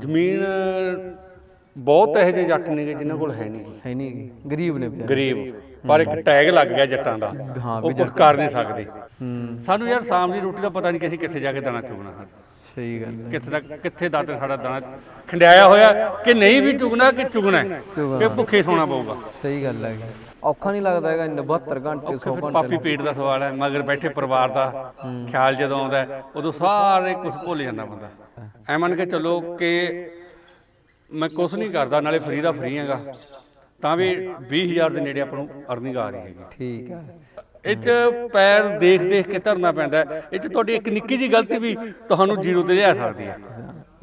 ਜ਼ਮੀਨ ਬਹੁਤ ਇਹੋ ਜਿਹੇ ਜੱਟ ਨੇਗੇ ਜਿਨ੍ਹਾਂ ਕੋਲ ਹੈ ਨਹੀਂ। ਹੈ ਨਹੀਂ ਗਰੀਬ ਨੇ ਵਿਚਾਰੇ। ਗਰੀਬ। ਪਰ ਇੱਕ ਟੈਗ ਲੱਗ ਗਿਆ ਜੱਟਾਂ ਦਾ। ਹਾਂ, ਉਹ ਕੁਝ ਕਰ ਨਹੀਂ ਸਕਦੇ। ਹੂੰ। ਸਾਨੂੰ ਯਾਰ ਸ਼ਾਮ ਦੀ ਰੋਟੀ ਦਾ ਪਤਾ ਨਹੀਂ ਕਿ ਅਸੀਂ ਕਿੱਥੇ ਜਾ ਕੇ ਦਾਣਾ ਚੁਗਣਾ। ਹੈ ਸਹੀ ਗੱਲ ਹੈ। ਕਿੱਥੇ ਦਾ ਕਿੱਥੇ ਦਾ ਤੇ ਸਾਡਾ ਦਾਣਾ ਖੰਡਿਆਇਆ ਹੋਇਆ ਕਿ ਨਹੀਂ ਵੀ ਚੁਗਣਾ ਕਿ ਚੁਗਣਾ ਹੈ। ਕਿ ਭੁੱਖੇ ਸੌਣਾ ਪਊਗਾ। ਸਹੀ ਗੱਲ ਹੈ। ਔਖਾ ਨਹੀਂ ਲੱਗਦਾ ਹੈਗਾ 72 ਘੰਟੇ 100 ਫਿਰ ਘੰਟੇ ਪਾਪੀ ਪੇਟ ਦਾ ਸਵਾਲ ਹੈ ਮਗਰ ਬੈਠੇ ਪਰਿਵਾਰ ਦਾ ਖਿਆਲ ਜਦੋਂ ਆਉਂਦਾ ਹੈ, ਉਦੋਂ ਸਾਰੇ ਕੁਝ ਭੁੱਲ ਜਾਂਦਾ ਬੰਦਾ। ਐ ਮੰਨ ਕੇ ਚੱਲੋ ਕਿ ਮੈਂ ਕੁਝ ਨਹੀਂ ਕਰਦਾ ਨਾਲੇ ਫਰੀ ਦਾ ਫਰੀ ਹੈਗਾ। ਤਾਂ ਵੀ 20000 ਦੇ ਨੇੜੇ ਆਪਾਂ ਨੂੰ ਅਰਨਿੰਗ ਆ ਰਹੀ ਹੈਗੀ। ਠੀਕ ਹੈ। ਇਹ ਚ ਪੈਰ ਦੇਖ ਦੇਖ ਕੇ ਧਰਨਾ ਪੈਂਦਾ ਹੈ। ਇਹ ਚ ਤੁਹਾਡੀ ਇੱਕ ਨਿੱਕੀ ਜੀ ਗਲਤੀ ਵੀ ਤੁਹਾਨੂੰ ਜ਼ੀਰੋ ਤੇ ਲਿਆ ਸਕਦੀ ਹੈ।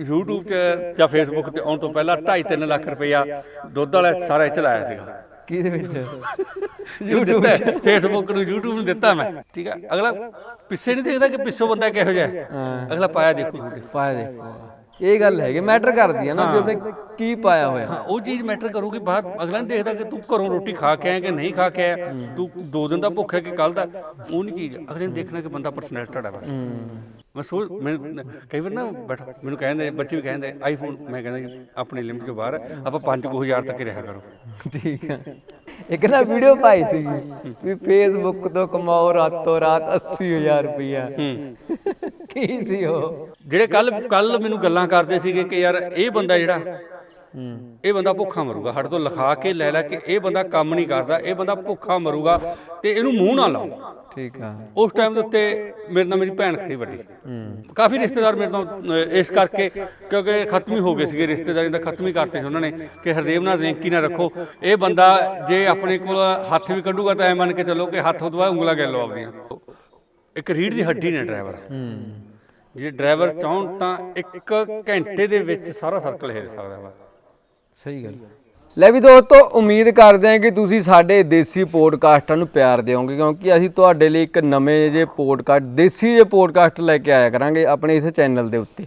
YouTube 'ਚ ਜਾਂ Facebook ਤੇ ਆਉਣ ਤੋਂ ਪਹਿਲਾਂ 2.5 ਲੱਖ ਰੁਪਇਆ ਦੁੱਧ ਵਾਲਾ ਸਾਰਾ ਚਲਾਇਆ ਸੀਗਾ। ਕਿਹਦੇ ਵਿੱਚ? YouTube ਦਿੱਤਾ ਫੇਸਬੁੱਕ ਨੂੰ YouTube ਨੂੰ ਦਿੱਤਾ ਮੈਂ। ਠੀਕ ਹੈ ਅਗਲਾ ਪਿੱਛੇ ਨਹੀਂ ਦੇਖਦਾ ਕਿ ਪਿੱਛੋਂ ਬੰਦਾ ਕਿਹੋ ਜਿਹਾ ਹੈ। ਹਾਂ। ਅਗਲਾ ਪਾਇਆ ਦੇਖੋ। ਤੁਹਾਡੇ ਪਾਇਆ ਦੇਖੋ। ਇਹ ਗੱਲ ਹੈਗੀ ਮੈਟਰ ਕਰਦੀ ਹੈ ਨਾ ਵੀ ਉਹਨੇ ਕੀ ਪਾਇਆ ਹੋਇਆ। ਹਾਂ ਉਹ ਚੀਜ਼ ਮੈਟਰ ਕਰੂਗੀ ਬਾਹਰ ਅਗਲਾ ਨਹੀਂ ਦੇਖਦਾ ਕਿ ਤੂੰ ਘਰੋਂ ਰੋਟੀ ਖਾ ਕੇ ਆਇਆ ਕਿ ਨਹੀਂ ਖਾ ਕੇ ਆਇਆ। ਤੂੰ ਦੋ ਦਿਨ ਦਾ ਭੁੱਖ ਹੈ ਕਿ ਕੱਲ ਦਾ? ਉਹ ਨਹੀਂ ਚੀਜ਼। ਅਗਲੇ ਨੇ ਦੇਖਣਾ ਕਿ ਬੰਦਾ ਪਰਸਨੈਲਿਟੀ ਹੈ ਬਸ। ਮੈਂ ਸੋਚ ਮੈਂ ਕਈ ਵਾਰ ਨਾ ਬੈਠ ਮੈਨੂੰ ਕਹਿੰਦੇ ਬੱਚੇ ਵੀ ਕਹਿੰਦੇ ਆਈਫੋਨ ਮੈਂ ਕਹਿੰਦਾ ਆਪਣੀ ਲਿਮਟ ਤੋਂ ਬਾਹਰ ਆਪਾਂ 5000 ਤੱਕ ਹੀ ਰਿਹਾ ਕਰੋ। ਠੀਕ ਹੈ ਇੱਕ ਨਾ ਵੀਡੀਓ ਪਾਈ ਸੀ ਵੀ ਫੇਸਬੁੱਕ ਤੋਂ ਕਮਾਓ ਰਾਤੋਂ ਰਾਤ 80000 ਰੁਪਇਆ ਕੀ ਸੀ ਉਹ? ਜਿਹੜੇ ਕੱਲ ਕੱਲ ਮੈਨੂੰ ਗੱਲਾਂ ਕਰਦੇ ਸੀਗੇ ਕਿ ਯਾਰ ਇਹ ਬੰਦਾ ਜਿਹੜਾ ਇਹ ਬੰਦਾ ਭੁੱਖਾ ਮਰੂਗਾ ਸਾਡੇ ਤੋਂ ਲਿਖਾ ਕੇ ਲੈ ਲੈ ਕਿ ਇਹ ਬੰਦਾ ਕੰਮ ਨਹੀਂ ਕਰਦਾ ਇਹ ਬੰਦਾ ਭੁੱਖਾ ਮਰੂਗਾ ਤੇ ਇਹਨੂੰ ਮੂੰਹ ਨਾ ਲਾਓ। ਠੀਕ ਆ। ਉਸ ਟਾਈਮ ਦੇ ਉੱਤੇ ਮੇਰੇ ਨਾਲ ਮੇਰੀ ਭੈਣ ਖੜੀ ਵੱਡੀ। ਹੂੰ ਕਾਫੀ ਰਿਸ਼ਤੇਦਾਰ ਮੇਰੇ ਨਾਲ ਅਹ, ਇਸ ਕਰਕੇ ਕਿਉਂਕਿ ਖਤਮ ਹੀ ਹੋ ਗਏ ਸੀਗੇ ਰਿਸ਼ਤੇਦਾਰੀ ਦਾ ਖਤਮ ਹੀ ਕਰਤੇ ਸੀ ਉਹਨਾਂ ਨੇ ਕਿ ਹਰਦੇਵ ਨਾਲ ਰਿੰਕੀ ਨਾ ਰੱਖੋ। ਇਹ ਬੰਦਾ ਜੇ ਆਪਣੇ ਕੋਲ ਹੱਥ ਵੀ ਕੱਢੂਗਾ ਤਾਂ ਐ ਮੰਨ ਕੇ ਚੱਲੋ ਕਿ ਹੱਥ ਤੋਂ ਬਾਅਦ ਉਂਗਲਾਂ ਗਿਣ ਲਓ ਆਪਦੀਆਂ। ਇੱਕ ਰੀੜ ਦੀ ਹੱਡੀ ਨੇ ਡਰਾਈਵਰ। ਹੂੰ ਜੇ ਡਰਾਈਵਰ ਚਾਹਣ ਤਾਂ ਇੱਕ ਘੰਟੇ ਦੇ ਵਿੱਚ ਸਾਰਾ ਸਰਕਲ ਹਿੱਲ ਸਕਦਾ ਵਾ। ਸਹੀ ਗੱਲ। ਲੈ ਵੀ ਦੋਸਤੋ, ਉਮੀਦ ਕਰਦੇ ਹਾਂ ਕਿ ਤੁਸੀਂ ਸਾਡੇ ਦੇਸੀ ਪੋਡਕਾਸਟਾਂ ਨੂੰ ਪਿਆਰ ਦਿਓਗੇ, ਕਿਉਂਕਿ ਅਸੀਂ ਤੁਹਾਡੇ ਲਈ ਇੱਕ ਨਵੇਂ ਜਿਹੇ ਪੋਡਕਾਸਟ, ਦੇਸੀ ਜੇ ਪੋਡਕਾਸਟ ਲੈ ਕੇ ਆਇਆ ਕਰਾਂਗੇ ਆਪਣੇ ਇਸ ਚੈਨਲ ਦੇ ਉੱਤੇ।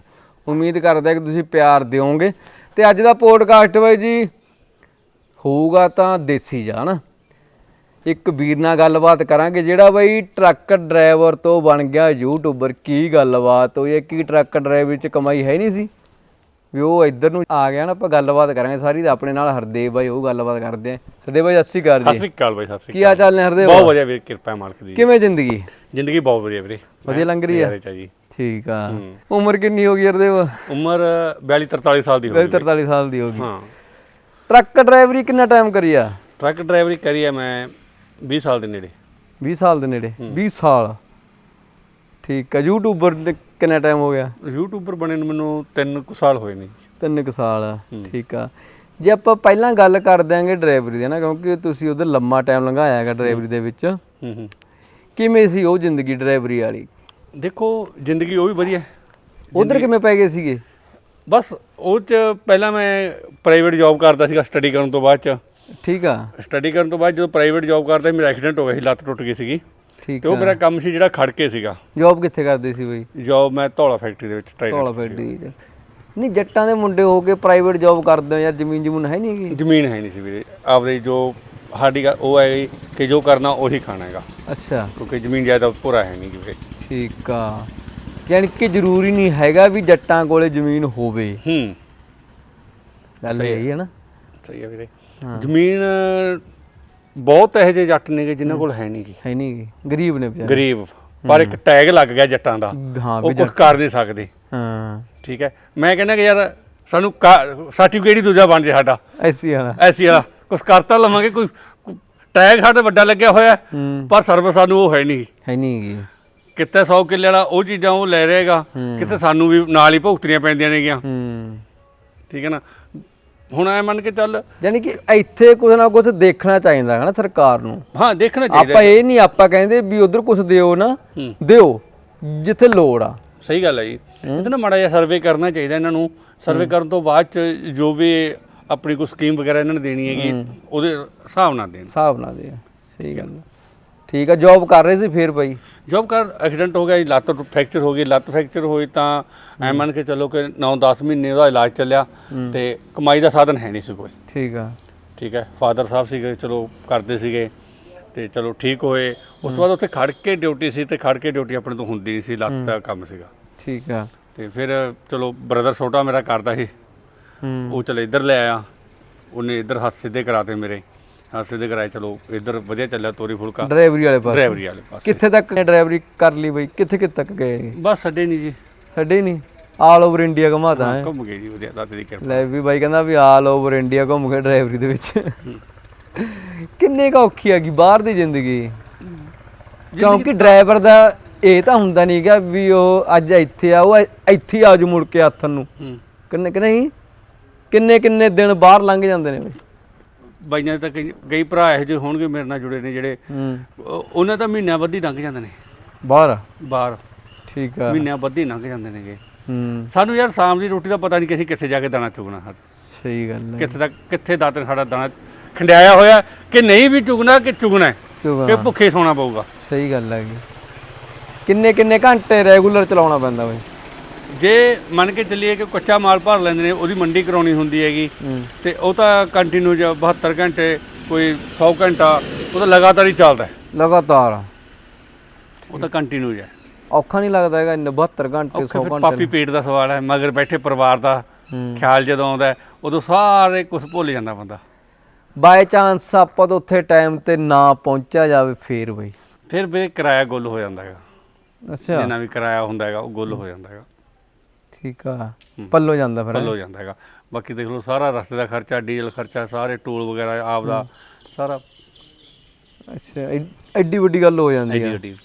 ਉਮੀਦ ਕਰਦੇ ਹਾਂ ਕਿ ਤੁਸੀਂ ਪਿਆਰ ਦਿਓਗੇ। ਤੇ ਅੱਜ ਦਾ ਪੋਡਕਾਸਟ ਬਾਈ ਜੀ ਹੋਊਗਾ ਤਾਂ ਦੇਸੀ ਜਾ ਨਾ ਇੱਕ ਵੀਰ ਨਾਲ ਗੱਲਬਾਤ ਕਰਾਂਗੇ, ਜਿਹੜਾ ਬਈ ਟਰੱਕ ਡਰਾਈਵਰ ਤੋਂ ਬਣ ਗਿਆ ਯੂਟਿਊਬਰ। ਕੀ ਗੱਲਬਾਤ ਹੋਈ ਹੈ? ਕੀ ਟਰੱਕ ਡਰਾਈਵਰ ਚ ਕਮਾਈ ਹੈ ਨਹੀਂ ਸੀ? ਵੀ ਉਹ ਇੱਧਰ ਨੂੰ ਆ ਗਿਆ ਨਾ ਆਪਾਂ ਗੱਲਬਾਤ ਕਰਾਂਗੇ ਸਾਰੀ ਤਾਂ ਆਪਣੇ ਨਾਲ ਹਰਦੇਵ ਬਾਈ ਉਹ ਗੱਲਬਾਤ ਕਰਦੇ ਆ। ਹਰਦੇਵ ਬਾਈ ਸਤਿ ਸ਼੍ਰੀ ਅਕਾਲ ਸਤਿ ਜੀ ਸ੍ਰੀ ਅਕਾਲ ਬਾਈ ਸਤਿ ਸ੍ਰੀ ਕੀ ਹਾਲ ਚਾਲ ਨੇ ਹਰਦੇਵ? ਬਹੁਤ ਵਧੀਆ ਵੀਰ ਕਿਰਪਾ ਹੈ ਮਾਲਕ ਦੀ। ਕਿਵੇਂ ਜ਼ਿੰਦਗੀ? ਜ਼ਿੰਦਗੀ ਬਹੁਤ ਵਧੀਆ ਵੀਰੇ। ਵਧੀਆ ਲੰਘ ਰਹੀ ਆ? ਯਾਰੇ ਜੀ। ਠੀਕ ਆ। ਉਮਰ ਕਿੰਨੀ ਹੋ ਗਈ ਹਰਦੇਵ? ਉਮਰ 42 43 ਸਾਲ ਦੀ ਹੋ ਗਈ 43 ਸਾਲ ਦੀ ਹੋ ਗਈ। ਹਾਂ। ਟਰੱਕ ਡਰਾਈਵਰੀ ਕਿੰਨਾ ਟਾਈਮ ਕਰੀ ਆ? ਟਰੱਕ ਡਰਾਈਵਰੀ ਕਰੀ ਹੈ ਮੈਂ 20 ਸਾਲ ਦੇ ਨੇੜੇ। 20 ਸਾਲ ਦੇ ਨੇੜੇ? 20 ਸਾਲ। ਠੀਕ ਆ ਯੂਟਿਊਬਰ ਦੇ ਕਿੰਨਾ ਟਾਈਮ ਹੋ ਗਿਆ? ਯੂਟਿਊਬਰ ਬਣੇ ਨੂੰ ਮੈਨੂੰ 3 ਕੁ ਸਾਲ ਹੋਏ ਨੇ। ਤਿੰਨ ਕੁ ਸਾਲ ਠੀਕ ਆ। ਜੇ ਆਪਾਂ ਪਹਿਲਾਂ ਗੱਲ ਕਰ ਦਿਆਂਗੇ ਡਰਾਈਵਰੀ ਦੀ ਨਾ ਕਿਉਂਕਿ ਤੁਸੀਂ ਉਹਦੇ ਲੰਮਾ ਟਾਈਮ ਲੰਘਾਇਆ ਹੈਗਾ ਡਰਾਈਵਰੀ ਦੇ ਵਿੱਚ। ਹੂੰ ਹੂੰ। ਕਿਵੇਂ ਸੀ ਉਹ ਜ਼ਿੰਦਗੀ ਡਰਾਈਵਰੀ ਵਾਲੀ? ਦੇਖੋ ਜ਼ਿੰਦਗੀ ਉਹ ਵੀ ਵਧੀਆ। ਉਧਰ ਕਿਵੇਂ ਪੈ ਗਏ ਸੀਗੇ? ਬਸ ਉਹ ਚ ਪਹਿਲਾਂ ਮੈਂ ਪ੍ਰਾਈਵੇਟ ਜੌਬ ਕਰਦਾ ਸੀਗਾ ਸਟੱਡੀ ਕਰਨ ਤੋਂ ਬਾਅਦ ਚ। ਠੀਕ ਆ। ਸਟੱਡੀ ਕਰਨ ਤੋਂ ਬਾਅਦ ਜਦੋਂ ਪ੍ਰਾਈਵੇਟ ਜੌਬ ਕਰਦਾ ਮੇਰਾ ਐਕਸੀਡੈਂਟ ਹੋ ਗਿਆ ਸੀ ਲੱਤ ਟੁੱਟ ਗਈ ਸੀਗੀ। ਠੀਕ ਤੇ ਉਹ ਮੇਰਾ ਕੰਮ ਸੀ ਜਿਹੜਾ ਖੜ ਕੇ ਸੀਗਾ। ਜੌਬ ਕਿੱਥੇ ਕਰਦੇ ਸੀ ਬਈ? ਜੌਬ ਮੈਂ ਧੌਲਾ ਫੈਕਟਰੀ ਦੇ ਵਿੱਚ ਧੌਲਾ ਟਰਾਈ ਫੈਡੀ ਨਹੀਂ ਜੱਟਾਂ ਦੇ ਮੁੰਡੇ ਹੋ ਕੇ ਪ੍ਰਾਈਵੇਟ ਜੌਬ ਕਰਦੇ ਹੋ ਯਾਰ ਜ਼ਮੀਨ ਜਮੂਨ ਹੈ ਨਹੀਂ ਗੀ ਜ਼ਮੀਨ ਹੈ ਨਹੀਂ ਸੀ ਵੀਰੇ। ਆਪਦੇ ਜੋ ਸਾਡੀ ਗੱਲ ਉਹ ਹੈ ਕਿ ਜੋ ਕਰਨਾ ਉਹੀ ਖਾਣਾ ਹੈਗਾ। ਅੱਛਾ। ਕਿਉਂਕਿ ਜ਼ਮੀਨ ਜਾਇਦਾਦ ਪੂਰਾ ਹੈ ਨਹੀਂ ਵੀਰੇ। ਠੀਕ ਆ। ਯਾਨੀ ਕਿ ਜ਼ਰੂਰੀ ਨਹੀਂ ਹੈਗਾ ਵੀ ਜੱਟਾਂ ਕੋਲੇ ਜ਼ਮੀਨ ਹੋਵੇ। ਹੂੰ। ਗੱਲ ਇਹ ਹੈ। ਨਾ। ਸਹੀ ਹੈ ਵੀਰੇ। ਜ਼ਮੀਨ ਬਹੁਤ ਇਹੋ ਜਿਹੇ ਜੱਟ ਨੇਗੇ ਜਿਨ੍ਹਾਂ ਕੋਲ ਹੈ ਨਹੀਂ ਗੀ ਹੈ ਨਹੀਂ ਗੀ, ਗਰੀਬ ਨੇ ਵਿਚਾਰੇ। ਗਰੀਬ। ਪਰ ਇੱਕ ਟੈਗ ਲੱਗ ਗਿਆ ਜੱਟਾਂ ਦਾ। ਹਾਂ ਉਹ ਵੀ ਕੁਝ ਕਰ ਨਹੀਂ ਸਕਦੇ। ਹਾਂ। ਠੀਕ ਹੈ। ਮੈਂ ਕਹਿੰਦਾ ਕਿ ਯਾਰ ਸਾਨੂੰ ਸਰਟੀਫਿਕੇਟ ਹੀ ਦੂਜਾ ਬਣ ਜੇ ਸਾਡਾ। ਐਸੀ ਆ ਐਸੀ ਵਾਲਾ। ਕੁਝ ਕਰਤਾ ਲਵਾਂਗੇ ਕੋਈ ਟੈਗ ਸਾਡਾ ਵੱਡਾ ਲੱਗਿਆ ਹੋਇਆ ਹੂੰ ਪਰ ਸਰਵਿਸ ਸਾਨੂੰ ਉਹ ਹੈ ਨਹੀਂ ਹੈ ਨਹੀਂ ਗੀ ਕਿਤੇ 100 ਕਿੱਲੇ ਵਾਲਾ ਉਹ ਚੀਜ਼ਾਂ ਉਹ ਲੈ ਰਹੇਗਾ। ਕਿਤੇ ਸਾਨੂੰ ਵੀ ਨਾਲ ਹੀ ਭੁਗਤਣੀਆਂ ਪੈਂਦੀਆਂ ਨੇਗੀਆਂ। ਹੂੰ। ਠੀਕ ਹੈ ਨਾ? ਹੁਣ ਐ ਮੰਨ ਕੇ ਚੱਲ ਯਾਨੀ ਕਿ ਇੱਥੇ ਕੁਝ ਨਾ ਕੁਝ ਦੇਖਣਾ ਚਾਹੀਦਾ ਹੈ ਨਾ ਸਰਕਾਰ ਨੂੰ। ਹਾਂ ਦੇਖਣਾ ਚਾਹੀਦਾ ਆਪਾਂ ਇਹ ਨਹੀਂ ਆਪਾਂ ਕਹਿੰਦੇ ਵੀ ਉਧਰ ਕੁਝ ਦਿਓ ਨਾ ਹੂੰ। ਦਿਓ ਜਿੱਥੇ ਲੋੜ ਆ। ਸਹੀ ਗੱਲ ਹੈ ਜੀ। ਇਹਦੇ ਨਾਲ ਮਾੜਾ ਜਿਹਾ ਸਰਵੇ ਕਰਨਾ ਚਾਹੀਦਾ ਇਹਨਾਂ ਨੂੰ। ਸਰਵੇ ਕਰਨ ਤੋਂ ਬਾਅਦ ਚ ਜੋ ਵੀ ਆਪਣੀ ਕੋਈ ਸਕੀਮ ਵਗੈਰਾ ਇਹਨਾਂ ਨੇ ਦੇਣੀ ਹੈਗੀ ਉਹਦੇ ਹਿਸਾਬ ਨਾਲ ਦੇਣ। ਹਿਸਾਬ ਨਾਲ ਦੇ ਸਹੀ ਗੱਲ ਆ। ਠੀਕ ਆ ਜੌਬ ਕਰ ਰਹੇ ਸੀ ਫੇਰ ਬਾਈ? ਜੋਬ ਕਰ ਐਕਸੀਡੈਂਟ ਹੋ ਗਿਆ ਜੀ ਲੱਤ ਫ੍ਰੈਕਚਰ ਹੋ ਗਈ ਲੱਤ ਫ੍ਰੈਕਚਰ ਹੋਈ ਤਾਂ ਐ ਮੰਨ ਕੇ ਚੱਲੋ ਕਿ 9-10 ਮਹੀਨੇ ਉਹਦਾ ਇਲਾਜ ਚੱਲਿਆ ਤੇ ਕਮਾਈ ਦਾ ਸਾਧਨ ਹੈ ਨਹੀਂ ਸੀ ਕੋਈ। ਠੀਕ ਆ। ਠੀਕ ਹੈ ਫਾਦਰ ਸਾਹਿਬ ਸੀਗੇ ਚਲੋ ਕਰਦੇ ਸੀਗੇ ਤੇ ਚਲੋ ਠੀਕ ਹੋਏ। ਉਸ ਤੋਂ ਬਾਅਦ ਉੱਥੇ ਖੜ ਕੇ ਡਿਊਟੀ ਸੀ ਤੇ ਖੜ ਕੇ ਡਿਊਟੀ ਆਪਣੇ ਤੋਂ ਹੁੰਦੀ ਨਹੀਂ ਸੀ ਲੱਤ ਦਾ ਕੰਮ ਸੀਗਾ। ਠੀਕ ਆ। ਤੇ ਫਿਰ ਚਲੋ ਬ੍ਰਦਰ ਛੋਟਾ ਮੇਰਾ ਕਰਦਾ ਸੀ। ਹੂੰ। ਉਹ ਚਲ ਇੱਧਰ ਲੈ ਆਇਆ ਉਹਨੇ ਇੱਧਰ ਹੱਥ ਸਿੱਧੇ ਕਰਾਤੇ ਮੇਰੇ। ਹੱਥ ਸਿੱਧੇ ਕਰਾਏ ਚਲੋ ਇੱਧਰ ਵਧੀਆ ਚੱਲਿਆ ਤੋਰੀ ਫੁਲਕਾ। ਡਰਾਈਵਰੀ ਵਾਲੇ ਪਾਸੇ? ਡਰਾਈਵਰੀ ਵਾਲੇ ਪਾਸੇ। ਕਿੱਥੇ ਤੱਕ ਡਰਾਈਵਰੀ ਕਰ ਲਈ ਬਈ? ਕਿੱਥੇ ਕਿੱਥੇ ਤੱਕ ਗਏ ਬਸ ਛੱਡੇ ਨਹੀਂ ਜੀ। ਸਾਡੇ ਨਹੀਂ ਆਲ ਓਵਰ ਇੰਡੀਆ ਘੁਮਾਤਾ ਹੈ ਘੁੰਮ ਗਏ ਜੀ ਵਧੀਆ ਦਾਤੇ ਦੀ ਕਿਰਪਾ। ਲੈ ਵੀ ਬਾਈ ਕਹਿੰਦਾ ਵੀ ਆਲ ਓਵਰ ਇੰਡੀਆ ਘੁੰਮ ਕੇ ਡਰਾਈਵਰੀ ਦੇ ਵਿੱਚ। ਕਿੰਨੇ ਕੁ ਔਖੀ ਹੈਗੀ ਬਾਹਰ ਦੀ ਜ਼ਿੰਦਗੀ। ਕਿਉਂਕਿ ਡਰਾਈਵਰ ਦਾ ਇਹ ਤਾਂ ਹੁੰਦਾ ਨਹੀਂਗਾ ਵੀ ਉਹ ਅੱਜ ਇੱਥੇ ਆ ਉਹ ਇੱਥੇ ਹੀ ਆ ਜੂ ਮੁੜ ਕੇ ਹੱਥ ਨੂੰ। ਕਿੰਨੇ ਕਿ ਨਹੀਂ? ਕਿੰਨੇ ਕਿੰਨੇ ਦਿਨ ਬਾਹਰ ਲੰਘ ਜਾਂਦੇ ਨੇ। ਬਈ ਬਾਈਆਂ ਤਾਂ ਕਈ ਕਈ ਭਰਾ ਇਹੋ ਜਿਹੇ ਹੋਣਗੇ ਮੇਰੇ ਨਾਲ ਜੁੜੇ ਨੇ ਜਿਹੜੇ। ਹੂੰ। ਉਹ- ਉਹਨਾਂ ਤਾਂ ਮਹੀਨਿਆਂ ਵੱਧੀ ਲੰਘ ਜਾਂਦੇ ਨੇ। ਬਾਹਰ? ਬਾਹਰ। ਠੀਕ ਆ। ਮਹੀਨਿਆਂ ਵੱਧੀ ਲੰਘ ਜਾਂਦੇ ਨੇਗੇ। ਹੂੰ। ਸਾਨੂੰ ਯਾਰ ਸ਼ਾਮ ਦੀ ਰੋਟੀ ਦਾ ਪਤਾ ਨਹੀਂ ਕਿ ਅਸੀਂ ਕਿੱਥੇ ਜਾ ਕੇ ਦਾਣਾ ਚੁਗਣਾ ਹੈ ਸਹੀ ਗੱਲ ਹੈ। ਕਿੱਥੇ ਤੱਕ ਕਿੱਥੇ ਦਾਤਰ ਸਾਡਾ ਦਾਣਾ ਖੰਡਿਆਇਆ ਹੋਇਆ ਕਿ ਨਹੀਂ ਵੀ ਚੁਗਣਾ ਕਿ ਚੁਗਣਾ ਹੈ, ਚੁਗਾ ਕਿ ਭੁੱਖੇ ਸੌਣਾ ਪਊਗਾ। ਸਹੀ ਗੱਲ ਹੈਗੀ। ਕਿੰਨੇ ਕਿੰਨੇ ਘੰਟੇ ਰੈਗੂਲਰ ਚਲਾਉਣਾ ਪੈਂਦਾ ਬਈ? ਜੇ ਮੰਨ ਕੇ ਚੱਲੀਏ ਕਿ ਕੱਚਾ ਮਾਲ ਭਰ ਲੈਂਦੇ ਨੇ ਉਹਦੀ ਮੰਡੀ ਕਰਾਉਣੀ ਹੁੰਦੀ ਹੈਗੀ ਤੇ ਉਹ ਤਾਂ ਕੰਟੀਨਿਊ 72 ਘੰਟੇ ਕੋਈ 100 ਘੰਟਾ ਉਹ ਤਾਂ ਲਗਾਤਾਰ ਹੀ ਚੱਲਦਾ। ਲਗਾਤਾਰ। ਉਹ ਤਾਂ ਕੰਟੀਨਿਊ ਹੈ ਔਖਾ ਨਹੀਂ ਲੱਗਦਾ ਹੈਗਾ 72 ਘੰਟੇ 100 ਔਖਾ ਫਿਰ ਘੰਟੇ ਪਾਪੀ ਪੇਟ ਦਾ ਸਵਾਲ ਹੈ ਮਗਰ ਬੈਠੇ ਪਰਿਵਾਰ ਦਾ ਖਿਆਲ ਜਦੋਂ ਆਉਂਦਾ ਉਦੋਂ ਸਾਰੇ ਕੁਝ ਭੁੱਲ ਜਾਂਦਾ ਬੰਦਾ। ਬਾਈ ਚਾਂਸ ਆਪਾਂ ਤੋਂ ਉੱਥੇ ਟਾਈਮ ਤੇ ਨਾ ਪਹੁੰਚਿਆ ਜਾਵੇ ਫੇਰ ਬਈ। ਫਿਰ ਵੀ ਕਿਰਾਇਆ ਗੁੱਲ ਹੋ ਜਾਂਦਾ ਹੈਗਾ। ਅੱਛਾ। ਜਿੰਨਾ ਵੀ ਕਿਰਾਇਆ ਹੁੰਦਾ ਹੈਗਾ ਉਹ ਗੁੱਲ ਹੋ ਜਾਂਦਾ ਹੈਗਾ। ਠੀਕ ਆ ਪੱਲੋ ਜਾਂਦਾ ਫਿਰ ਹੋ? ਜਾਂਦਾ ਹੈਗਾ। ਬਾਕੀ ਦੇਖ ਲਓ ਸਾਰਾ ਰਸਤੇ ਦਾ ਖਰਚਾ ਡੀਜ਼ਲ ਖਰਚਾ ਸਾਰੇ ਟੂਲ ਵਗੈਰਾ ਆਪ ਦਾ ਸਾਰਾ। ਅੱਛਾ ਐਡ- ਐਡੀ ਵੱਡੀ ਗੱਲ ਹੋ ਜਾਂਦੀ ਐਡੀ ਆ। ਗੱਡੀ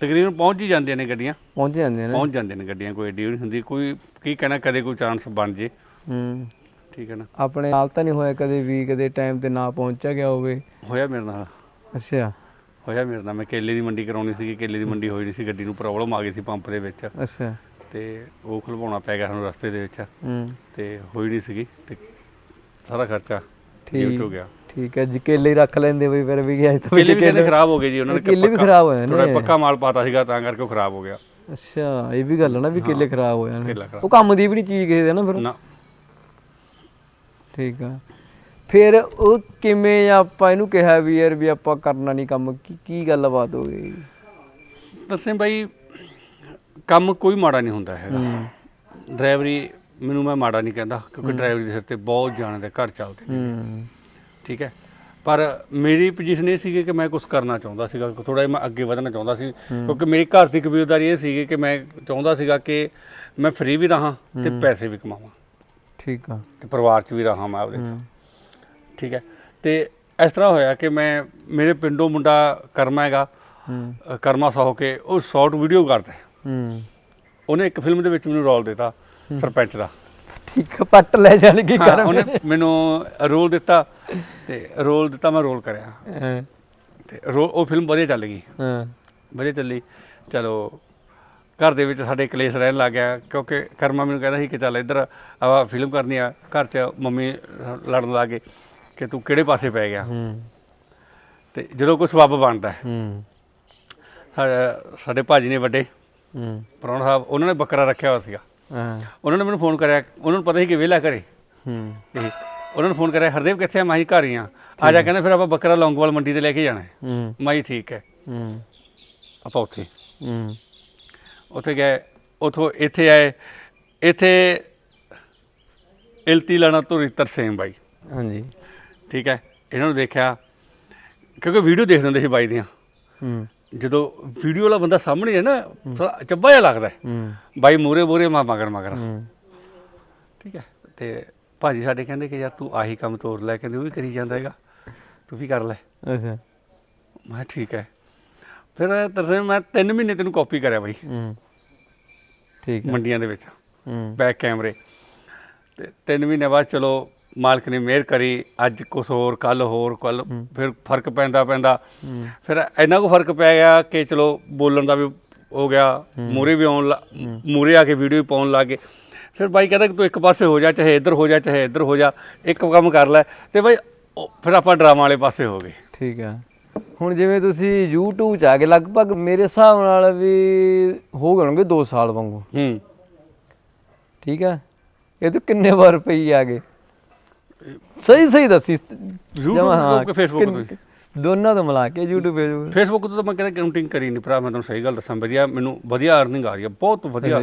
ਤਕਰੀਬਨ ਪਹੁੰਚ ਹੀ ਜਾਂਦੀਆਂ ਨੇ ਗੱਡੀਆਂ। ਪਹੁੰਚ ਜਾਂਦੇ ਨੇ। ਪਹੁੰਚ ਜਾਂਦੀਆਂ ਨੇ ਗੱਡੀਆਂ ਕੋਈ ਐਡੀ ਨਹੀਂ ਹੁੰਦੀ। ਕੋਈ ਕੀ ਕਹਿਣਾ ਕਦੇ ਕੋਈ ਚਾਂਸ ਬਣ ਜੇ। ਹੂੰ। ਠੀਕ ਹੈ ਨਾ? ਆਪਣੇ ਨਾਲ ਤਾਂ ਨਹੀਂ ਹੋਇਆ ਕਦੇ ਵੀ ਕਦੇ ਟਾਈਮ ਤੇ ਨਾ ਪਹੁੰਚਿਆ ਗਿਆ ਹੋਵੇ। ਹੋਇਆ ਮੇਰੇ ਨਾਲ। ਅੱਛਾ। ਹੋਇਆ ਮੇਰੇ ਨਾਲ। ਮੈਂ ਕੇਲੇ ਦੀ ਮੰਡੀ ਕਰਾਉਣੀ ਸੀ ਕੇਲੇ ਦੀ ਮੰਡੀ ਹੋਈ ਨਹੀਂ ਸੀ ਗੱਡੀ ਨੂੰ ਪ੍ਰੋਬਲਮ ਆ ਗਈ ਸੀ ਪੰਪ ਦੇ ਵਿੱਚ। ਅੱਛਾ। ਤੇ ਉਹ ਖਲਵਾਉਣਾ ਪੈ ਗਿਆ ਸਾਨੂੰ ਰਸਤੇ ਦੇ ਵਿੱਚ। ਹੂੰ। ਤੇ ਹੋਈ ਨਹੀਂ ਸੀਗੀ ਤੇ ਸਾਰਾ ਖਰਚਾ ਠੀਕ ਹੋ ਗਿਆ। ਠੀਕ ਹੈ ਜੀ ਕੇਲੇ ਹੀ ਰੱਖ ਲੈਂਦੇ ਬਈ ਫਿਰ ਵੀ ਗਿਆ ਤਾਂ ਕੇਲੇ ਵੀ ਕਹਿੰਦੇ ਖਰਾਬ ਹੋ ਗਏ ਜੀ ਉਹਨਾਂ ਨੇ ਕੇਲੇ ਵੀ ਖਰਾਬ ਹੋਏ ਥੋੜਾ ਨੇ ਪੱਕਾ ਮਾਲ ਪਾਤਾ ਸੀਗਾ ਤਾਂ ਕਰਕੇ ਉਹ ਖਰਾਬ ਹੋ ਗਿਆ। ਅੱਛਾ ਇਹ ਵੀ ਗੱਲ ਹੈ ਨਾ ਵੀ ਕੇਲੇ ਖਰਾਬ ਹੋ ਜਾਣ ਉਹ ਕੰਮ ਦੀ ਵੀ ਨਹੀਂ ਚੀਜ਼ ਕਿਸੇ ਦੇ ਨਾ ਫਿਰ। ਨਾ। ਠੀਕ ਆ। ਫਿਰ ਉਹ ਕਿਵੇਂ ਆਪਾਂ ਇਹਨੂੰ ਕਿਹਾ ਵੀ ਯਾਰ ਵੀ ਆਪਾਂ ਕਰਨਾ ਨਹੀਂ ਕੰਮ ਕੀ ਕੀ ਗੱਲਬਾਤ ਹੋ ਗਈ? ਦੱਸੇ ਬਾਈ ਕੰਮ ਕੋਈ ਮਾੜਾ ਨਹੀਂ ਹੁੰਦਾ ਹੈਗਾ। ਹੂੰ। ਡਰਾਈਵਰੀ ਮੈਨੂੰ ਮੈਂ ਮਾੜਾ ਨਹੀਂ ਕਹਿੰਦਾ ਕਿਉਂਕਿ ਡਰਾਈਵਰੀ ਦੇ ਸਿਰ ਤੇ ਬਹੁਤ ਜਾਣੇ ਦੇ ਘਰ ਚੱਲਦੇ ਨੇ। ਹੂੰ। ਠੀਕ ਹੈ। ਪਰ ਮੇਰੀ ਪੋਜੀਸ਼ਨ ਇਹ ਸੀਗੀ ਕਿ ਮੈਂ ਕੁਝ ਕਰਨਾ ਚਾਹੁੰਦਾ ਸੀਗਾ ਥੋੜਾ ਜਿਹਾ ਮੈਂ ਅੱਗੇ ਵਧਣਾ ਚਾਹੁੰਦਾ ਸੀ ਕਿਉਂਕਿ ਮੇਰੀ ਘਰ ਦੀ ਕਬੀਲਦਾਰੀ ਇਹ ਸੀਗੀ ਕਿ ਮੈਂ ਚਾਹੁੰਦਾ ਸੀਗਾ ਕਿ ਮੈਂ ਫ੍ਰੀ ਵੀ ਰਹਾ ਤੇ ਪੈਸੇ ਵੀ ਕਮਾਵਾਂ। ਠੀਕ ਆ। ਤੇ ਪਰਿਵਾਰ 'ਚ ਵੀ ਰਹਾ ਮੈਂ ਆਪਦੇ ਹੂੰ। ਠੀਕ ਹੈ। ਤੇ ਇਸ ਤਰ੍ਹਾਂ ਹੋਇਆ ਕਿ ਮੈਂ ਮੇਰੇ ਪਿੰਡੋਂ ਮੁੰਡਾ ਕਰਮਾ ਹੈਗਾ ਹੂੰ। ਅ, ਕਰਮਾ ਸਾਹੋ ਕੇ ਉਹ ਸ਼ਾਰਟ ਵੀਡੀਓ ਕਰਦਾ ਹੈ। ਹੂੰ ਉਹਨੇ ਇੱਕ ਫਿਲਮ ਦੇ ਵਿੱਚ ਮੈਨੂੰ ਰੋਲ ਦਿੱਤਾ ਸਰਪੰਚ ਦਾ। ਠੀਕ ਪੱਟ ਲੈ ਜਾਣਗੇ ਕਰ ਉਹਨੇ ਮੈਨੂੰ ਰੋਲ ਦਿੱਤਾ ਤੇ ਰੋਲ ਦਿੱਤਾ ਮੈਂ ਰੋਲ ਕਰਿਆ। ਹਾਂ। ਤੇ ਉਹ ਫਿਲਮ ਵਧੀਆ ਚੱਲ ਗਈ। ਹਾਂ। ਵਧੀਆ ਚੱਲੀ। ਚਲੋ ਘਰ ਦੇ ਵਿੱਚ ਸਾਡੇ ਕਲੇਸ਼ ਰਹਿਣ ਲੱਗ ਗਿਆ ਕਿਉਂਕਿ ਕਰਮਾ ਮੈਨੂੰ ਕਹਿੰਦਾ ਸੀ ਕਿ ਚੱਲ ਇੱਧਰ ਆ ਫਿਲਮ ਕਰਨੀ ਆ ਘਰ 'ਚ ਮੰਮੀ ਲੜਨ ਲੱਗ ਗਏ ਕਿ ਤੂੰ ਕਿਹੜੇ ਪਾਸੇ ਪੈ ਗਿਆ। ਹੂੰ। ਤੇ ਜਦੋਂ ਕੋਈ ਸਬੱਬ ਬਣਦਾ ਹੈ, ਸਾਡੇ ਭਾਜੀ ਨੇ ਵੱਡੇ ਹੂੰ ਪ੍ਰਾਹੁਣਾ ਸਾਹਿਬ ਉਹਨਾਂ ਨੇ ਬੱਕਰਾ ਰੱਖਿਆ ਹੋਇਆ ਸੀਗਾ। ਹਾਂ। ਉਹਨਾਂ ਨੇ ਮੈਨੂੰ ਫੋਨ ਕਰਿਆ ਉਹਨਾਂ ਨੂੰ ਪਤਾ ਸੀ ਕਿ ਵਿਹਲਾ ਘਰੇ। ਹੂੰ। ਉਹਨਾਂ ਨੂੰ ਫੋਨ ਕਰਿਆ ਹਰਦੇਵ ਕਿੱਥੇ ਆ? ਮਾਹੀ ਘਰ ਹੀ ਆ। ਆ ਜਾ ਕਹਿੰਦੇ ਫਿਰ ਆਪਾਂ ਬੱਕਰਾ ਲੌਂਗੋਵਾਲ ਮੰਡੀ ਤੇ ਲੈ ਕੇ ਜਾਣਾ ਹੈ। ਮਾਈ ਠੀਕ ਹੈ। ਹੂੰ। ਆਪਾਂ ਉੱਥੇ। ਹੂੰ। ਉੱਥੇ ਗਏ ਉਥੋਂ ਇੱਥੇ ਆਏ। ਇੱਥੇ ਇਲਤੀ ਲਾਣਾ ਤੋਂ ਤਰਸੇਮ ਬਾਈ। ਹਾਂਜੀ। ਠੀਕ ਹੈ। ਇਹਨਾਂ ਨੂੰ ਦੇਖਿਆ ਕਿਉਂਕਿ ਵੀਡੀਓ ਦੇਖ ਦਿੰਦੇ ਸੀ ਬਾਈ ਦੀਆਂ। ਹੂੰ। ਜਦੋਂ ਵੀਡੀਓ ਵਾਲਾ ਬੰਦਾ ਸਾਹਮਣੇ ਹੈ ਨਾ ਥੋੜਾ ਚੱਬਾ ਜਿਹਾ ਲੱਗਦਾ ਹੈ। ਹੂੰ। ਬਾਈ ਮੂਰੇ ਮੂਰੇ ਮਾ ਮਗਰ ਮਗਰ। ਹੂੰ। ਠੀਕ ਹੈ ਤੇ ਭਾਜੀ ਸਾਡੇ ਕਹਿੰਦੇ ਕਿ ਯਾਰ ਤੂੰ ਆਹੀ ਕੰਮ ਤੋਰ ਲੈ ਕਹਿੰਦੇ ਉਹ ਵੀ ਕਰੀ ਜਾਂਦਾ ਹੈਗਾ ਤੂੰ ਵੀ ਕਰ ਲੈ। ਅੱਛਾ। ਮੈਂ ਕਿਹਾ ਠੀਕ ਹੈ। ਫਿਰ ਤਰਸੇਮ ਮੈਂ 3 ਮਹੀਨੇ ਤੈਨੂੰ ਕਾਪੀ ਕਰਿਆ ਬਾਈ। ਹੂੰ। ਠੀਕ ਹੈ। ਮੰਡੀਆਂ ਦੇ ਵਿੱਚ। ਹੂੰ। ਬੈਕ ਕੈਮਰੇ ਤੇ ਤਿੰਨ ਮਹੀਨੇ ਬਾਅਦ ਚਲੋ ਮਾਲਕ ਨੇ ਮਿਹਰ ਕਰੀ ਅੱਜ ਕੁਛ ਹੋਰ ਕੱਲ ਹੋਰ ਕੱਲ ਫਿਰ ਫ਼ਰਕ ਪੈਂਦਾ ਪੈਂਦਾ। ਫਿਰ ਇੰਨਾ ਕੋ ਫ਼ਰਕ ਪੈ ਗਿਆ ਕਿ ਚਲੋ ਬੋਲਣ ਦਾ ਵੀ ਹੋ ਗਿਆ ਮੂਰੇ ਵੀ ਆਉਣ ਮੂਰੇ ਆ ਕੇ ਵੀਡੀਓ ਵੀ ਪਾਉਣ ਲੱਗ ਗਏ। ਫਿਰ ਬਾਈ ਕਹਿੰਦਾ ਕਿ ਤੂੰ ਇੱਕ ਪਾਸੇ ਹੋ ਜਾ ਚਾਹੇ ਇੱਧਰ ਹੋ ਜਾ ਚਾਹੇ ਇੱਧਰ ਹੋ ਜਾ ਇੱਕ ਕੰਮ ਕਰ ਲੈ। ਤੇ ਬਾਈ ਫਿਰ ਆਪਾਂ ਡਰਾਮਾ ਵਾਲੇ ਪਾਸੇ ਹੋ ਗਏ। ਠੀਕ ਹੈ ਹੁਣ ਜਿਵੇਂ ਤੁਸੀਂ YouTube 'ਚ ਆ ਗਏ ਲਗਭਗ ਮੇਰੇ ਹਿਸਾਬ ਨਾਲ ਵੀ ਹੋ ਗਏ ਹੋਣਗੇ 2 ਸਾਲ ਵਾਂਗੂ। ਹੂੰ। ਠੀਕ ਹੈ ਇਹ ਤੋਂ ਕਿੰਨੇ ਵਾਰ ਰੁਪਏ ਆ ਗਏ। ਸਹੀ ਸਹੀ ਦੱਸੀ। YouTube ਕਿ Facebook ਤੋਂ? ਦੋਨਾਂ ਤੋਂ ਮਿਲਾ ਕੇ YouTube Facebook ਫੇਸਬੁੱਕ ਤੋਂ ਤਾਂ ਮੈਂ ਕਹਿੰਦਾ ਕਾਊਂਟਿੰਗ ਕਰੀ ਨਹੀਂ ਭਰਾ ਮੈਂ ਤੁਹਾਨੂੰ ਸਹੀ ਗੱਲ ਦੱਸਾਂ। ਵਧੀਆ ਮੈਨੂੰ ਵਧੀਆ ਅਰਨਿੰਗ ਆ ਰਹੀ ਹੈ ਬਹੁਤ ਵਧੀਆ ਆ।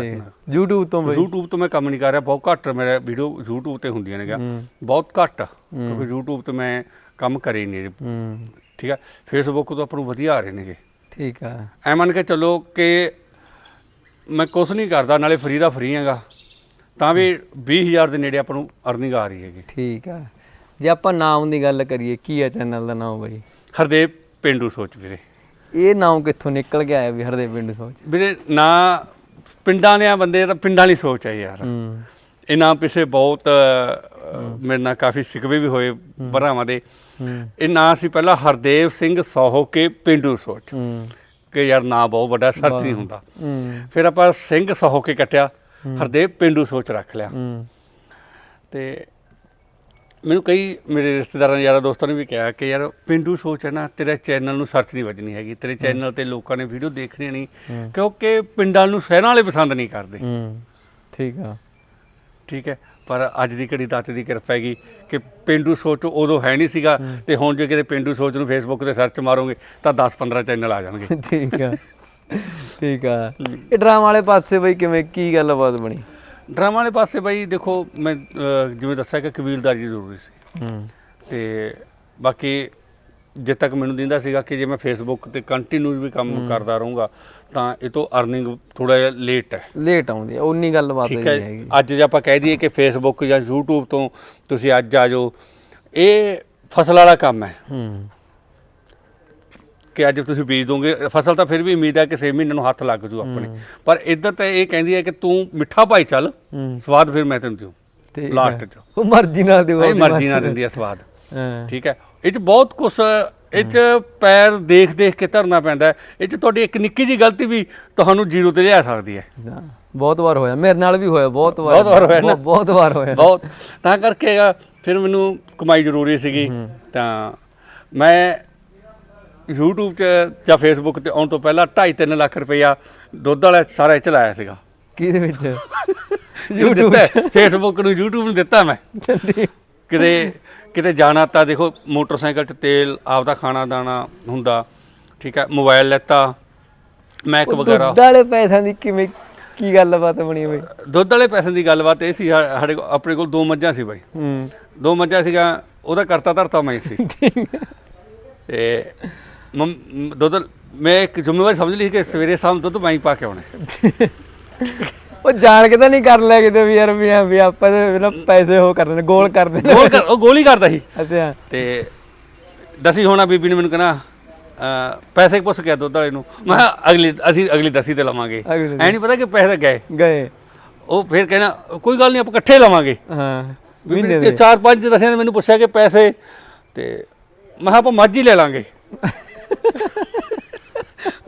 YouTube ਤੋਂ ਬਈ। YouTube ਤੋਂ ਮੈਂ ਕੰਮ ਨਹੀਂ ਕਰ ਰਿਹਾ ਬਹੁਤ ਘੱਟ ਮੇਰੇ ਵੀਡੀਓ YouTube ਤੇ ਹੁੰਦੀਆਂ ਨੇ ਗਾ ਬਹੁਤ ਘੱਟ ਕਿਉਂਕਿ YouTube ਤੇ ਮੈਂ ਕੰਮ ਕਰੇ ਨਹੀਂ ਠੀਕ ਹੈ ਫੇਸਬੁੱਕ ਤੋਂ ਆਪਾਂ ਨੂੰ ਵਧੀਆ ਆ ਰਹੇ ਨੇਗੇ। ਠੀਕ ਆ। ਐ ਮੰਨ ਕੇ ਚੱਲੋ ਕਿ ਮੈਂ ਕੁਝ ਨਹੀਂ ਕਰਦਾ ਨਾਲੇ ਫਰੀ ਦਾ ਫਰੀ ਹੈਗਾ। ਤਾਂ ਵੀ 20000 ਦੇ ਨੇੜੇ ਆਪਾਂ ਨੂੰ ਅਰਨਿੰਗ ਆ ਰਹੀ ਹੈਗੀ। ਠੀਕ ਆ। ਜੇ ਆਪਾਂ ਨਾਮ ਦੀ ਗੱਲ ਕਰੀਏ ਕੀ ਆ ਚੈਨਲ ਦਾ ਨਾਮ ਬਈ? ਹਰਦੇਵ ਪਿੰਡੂ ਸੋਚ ਵੀਰੇ। ਇਹ ਨਾਮ ਕਿੱਥੋਂ ਨਿਕਲ ਕੇ ਆਇਆ ਵੀ ਹਰਦੇਵ ਪਿੰਡ ਸੋਚ? ਵੀਰੇ ਨਾ ਪਿੰਡਾਂ ਦੇ ਬੰਦੇ ਤਾਂ ਪਿੰਡਾਂ ਵਾਲੀ ਸੋਚ ਹੈ ਯਾਰ। ਹੂੰ। ਇਹ ਨਾਮ ਪਿੱਛੇ ਬਹੁਤ ਮੇਰੇ ਨਾਲ ਕਾਫੀ ਸਿਕਵੇ ਵੀ ਹੋਏ ਭਰਾਵਾਂ ਦੇ। ਹੂੰ। ਇਹ ਨਾਂ ਸੀ ਪਹਿਲਾਂ ਹਰਦੇਵ ਸਿੰਘ ਸੋਹੋ ਕੇ ਪਿੰਡੂ ਸੋਚ। ਹੂੰ। ਕਿ ਯਾਰ ਨਾਂ ਬਹੁਤ ਵੱਡਾ ਸਰਚ ਨਹੀਂ ਹੁੰਦਾ। ਹੂੰ। ਫਿਰ ਆਪਾਂ ਸਿੰਘ ਸੋਹੋ ਕੇ ਕੱਟਿਆ। ਹਰਦੇਵ ਪਿੰਡੂ ਸੋਚ ਰੱਖ ਲਿਆ। ਤੇ ਮੈਨੂੰ ਕਈ ਮੇਰੇ ਰਿਸ਼ਤੇਦਾਰਾਂ ਯਾਰਾਂ ਦੋਸਤਾਂ ਨੇ ਵੀ ਕਿਹਾ ਕਿ ਯਾਰ ਪਿੰਡੂ ਸੋਚ ਹੈ ਨਾ ਤੇਰੇ ਚੈਨਲ ਨੂੰ ਸਰਚ ਨਹੀਂ ਵੱਜਣੀ ਹੈਗੀ। ਤੇਰੇ ਚੈਨਲ ਤੇ ਲੋਕਾਂ ਨੇ ਵੀਡੀਓ ਦੇਖਣੀ ਨਹੀਂ ਕਿਉਂਕਿ ਪਿੰਡਾਂ ਨੂੰ ਸ਼ਹਿਰਾਂ ਵਾਲੇ ਪਸੰਦ ਨਹੀਂ ਕਰਦੇ। ਠੀਕ ਆ। ਠੀਕ ਹੈ ਪਰ ਅੱਜ ਦੀ ਘੜੀ ਦਾਤੇ ਦੀ ਕਿਰਪਾ ਹੈਗੀ ਕਿ ਪਿੰਡੂ ਸੋਚ ਉਦੋਂ ਹੈ ਨਹੀਂ ਸੀਗਾ ਤੇ ਹੁਣ ਜੇ ਕਿਤੇ ਪਿੰਡੂ ਸੋਚ ਨੂੰ ਫੇਸਬੁੱਕ ਤੇ ਸਰਚ ਮਾਰੋਗੇ ਤਾਂ 10-15 ਚੈਨਲ ਆ ਜਾਣਗੇ। ਠੀਕ ਆ। ਠੀਕ ਆ। ਇਹ ਡਰਾਮਾ ਵਾਲੇ ਪਾਸੇ ਬਈ ਕਿਵੇਂ ਕੀ ਗੱਲਬਾਤ ਬਣੀ? ਡਰਾਮਾ ਵਾਲੇ ਪਾਸੇ ਬਾਈ ਦੇਖੋ ਮੈਂ ਅਹ, ਜਿਵੇਂ ਦੱਸਿਆ ਕਿ ਕਬੀਲਦਾਰੀ ਜ਼ਰੂਰੀ ਸੀ। ਹੂੰ। ਤੇ ਬਾਕੀ ਜਿੱਦ ਤੱਕ ਮੈਨੂੰ ਦਿੰਦਾ ਸੀਗਾ ਕਿ ਜੇ ਮੈਂ ਫੇਸਬੁੱਕ ਤੇ ਕੰਟੀਨਿਊ ਵੀ ਕੰਮ ਕਰਦਾ ਰਹੂੰਗਾ ਤਾਂ ਇਹ ਤੋਂ ਅਰਨਿੰਗ ਥੋੜਾ ਜਿਹਾ ਲੇਟ ਹੈ। ਲੇਟ ਆਉਂਦੀ ਆ ਉਨੀ ਗੱਲਬਾਤ ਠੀਕ ਨਹੀਂ ਹੈ। ਹੈਗੀ। ਅੱਜ ਜੇ ਆਪਾਂ ਕਹਿ ਦਈਏ ਕਿ ਫੇਸਬੁੱਕ ਜਾਂ YouTube ਤੋਂ ਤੁਸੀਂ ਅੱਜ ਆ ਜਾਓ ਇਹ ਫਸਲ ਵਾਲਾ ਕੰਮ ਹੈ। ਹੂੰ। ਕਿ ਅੱਜ ਤੁਸੀਂ ਬੀਜ ਦੋਗੇ ਫਸਲ ਤਾਂ ਫਿਰ ਵੀ ਉਮੀਦ ਹੈ ਕਿ 6 ਮਹੀਨਿਆਂ ਨੂੰ ਹੱਥ ਲੱਗ ਜੂ ਆਪਣੇ। ਪਰ ਇੱਧਰ ਤਾਂ ਇਹ ਕਹਿੰਦੀ ਹੈ ਕਿ ਤੂੰ ਮਿੱਠਾ ਭਾਈ ਚੱਲ ਸਵਾਦ ਫਿਰ ਮੈਂ ਤੈਨੂੰ ਦਿਉ। ਲਾਸਟ ਚ। ਉਹ ਮਰਜ਼ੀ ਨਾਲ ਦਿਓ ਇਹ ਮਰਜ਼ੀ ਨਾਲ ਦਿੰਦੀ ਹੈ ਸਵਾਦ। ਠੀਕ ਹੈ। ਇਹ ਚ ਬਹੁਤ ਕੁਛ ਇਹ ਚ ਪੈਰ ਦੇਖ ਦੇਖ ਕੇ ਧਰਨਾ ਪੈਂਦਾ ਹੈ। ਇਹ ਚ ਤੁਹਾਡੀ ਇੱਕ ਨਿੱਕੀ ਜੀ ਗਲਤੀ ਵੀ ਤੁਹਾਨੂੰ ਜ਼ੀਰੋ ਤੇ ਲਿਆ ਸਕਦੀ ਹੈ। ਬਹੁਤ ਵਾਰ ਹੋਇਆ। ਮੇਰੇ ਨਾਲ ਵੀ ਹੋਇਆ ਬਹੁਤ ਵਾਰ। ਬਹੁਤ ਵਾਰ ਹੋਇਆ। ਬਹੁਤ- ਵਾਰ ਹੋਇਆ। ਬਹੁਤ। ਤਾਂ ਕਰਕੇ ਫਿਰ ਮੈਨੂੰ ਕਮਾਈ ਜ਼ਰੂਰੀ ਸੀਗੀ। ਤਾਂ ਮੈਂ YouTube 'ਚ ਜਾਂ Facebook ਤੇ ਆਉਣ ਤੋਂ ਪਹਿਲਾਂ 2.5-3 ਲੱਖ ਰੁਪਇਆ ਦੁੱਧ ਵਾਲਾ ਸਾਰਾ ਚ ਲਾਇਆ ਸੀਗਾ। ਕਿਹਦੇ ਵਿੱਚ? ਦਿੱਤਾ ਫੇਸਬੁੱਕ ਨੂੰ YouTube ਨੂੰ ਦਿੱਤਾ ਮੈਂ। ਕਿਤੇ ਕਿਤੇ ਜਾਣਾ ਤਾਂ ਦੇਖੋ ਮੋਟਰਸਾਈਕਲ 'ਚ ਤੇਲ ਆਪਦਾ ਖਾਣਾ ਦਾਣਾ ਹੁੰਦਾ ਠੀਕ ਹੈ ਮੋਬਾਈਲ ਲੈਤਾ ਮੈਕ ਵਗੈਰਾ। ਦੁੱਧ ਵਾਲੇ ਪੈਸਿਆਂ ਦੀ ਕਿਵੇਂ ਕੀ ਗੱਲਬਾਤ ਬਣੀ ਬਈ ਦੁੱਧ ਵਾਲੇ ਪੈਸੇ ਦੀ ਗੱਲਬਾਤ ਇਹ ਸੀ ਸਾਡੇ ਕੋਲ ਆਪਣੇ ਕੋਲ ਦੋ ਮੱਝਾਂ ਸੀ ਬਾਈ। ਹੂੰ। ਦੋ ਮੱਝਾਂ ਸੀਗਾ ਉਹਦਾ ਕਰਤਾ ਧਰਤਾ ਮੈਂ ਸੀ। ਤੇ ਮੰਮ- ਦੁੱਧ ਮੈਂ ਇੱਕ ਜ਼ਿੰਮੇਵਾਰੀ ਸਮਝ ਲਈ ਕਿ ਸਵੇਰੇ ਸ਼ਾਮ ਦੁੱਧ ਮੈਂ ਹੀ ਪਾ ਕੇ ਆਉਣਾ। ਉਹ ਜਾਣ ਕੇ ਤਾਂ ਨਹੀਂ ਕਰ ਲਿਆ ਕਿਤੇ ਵੀ ਯਾਰ ਵੀ ਆ- ਵੀ ਆਪਾਂ ਤੇ ਨਾ ਪੈਸੇ ਉਹ ਕਰਨੇ ਨੇ ਗੋਲ ਕਰਨੇ ਨੇ ਗੋਲ ਕਰ ਉਹ ਗੋਲ ਹੀ ਕਰਦਾ ਸੀ। ਅੱਛਾ। ਤੇ ਦਸੀ ਹੋਣਾ ਬੀਬੀ ਨੇ ਮੈਨੂੰ ਕਹਿਣਾ ਅਹ, ਪੈਸੇ ਪੁੱਛ ਗਿਆ ਦੁੱਧ ਵਾਲੇ ਨੂੰ। ਮੈਂ ਕਿਹਾ ਅਗਲੀ ਅਸੀਂ ਅਗਲੀ ਦਸੀ ਤੇ ਲਵਾਂਗੇ। ਅਗਲੀ ਐ ਨਹੀਂ ਪਤਾ ਕਿ ਪੈਸੇ ਗਏ। ਗਏ। ਉਹ ਫਿਰ ਕਹਿਣਾ ਕੋਈ ਗੱਲ ਨਹੀਂ ਆਪਾਂ ਇਕੱਠੇ ਲਵਾਂਗੇ। ਹਾਂ ਮਹੀਨੇ ਦੇ। ਚਾਰ ਪੰਜ ਦਸਿਆਂ ਨੇ ਮੈਨੂੰ ਪੁੱਛਿਆ ਕਿ ਪੈਸੇ ਤੇ ਮੈਂ ਕਿਹਾ ਆਪਾਂ ਮੱਝ ਹੀ ਲੈ ਲਾਂਗੇ।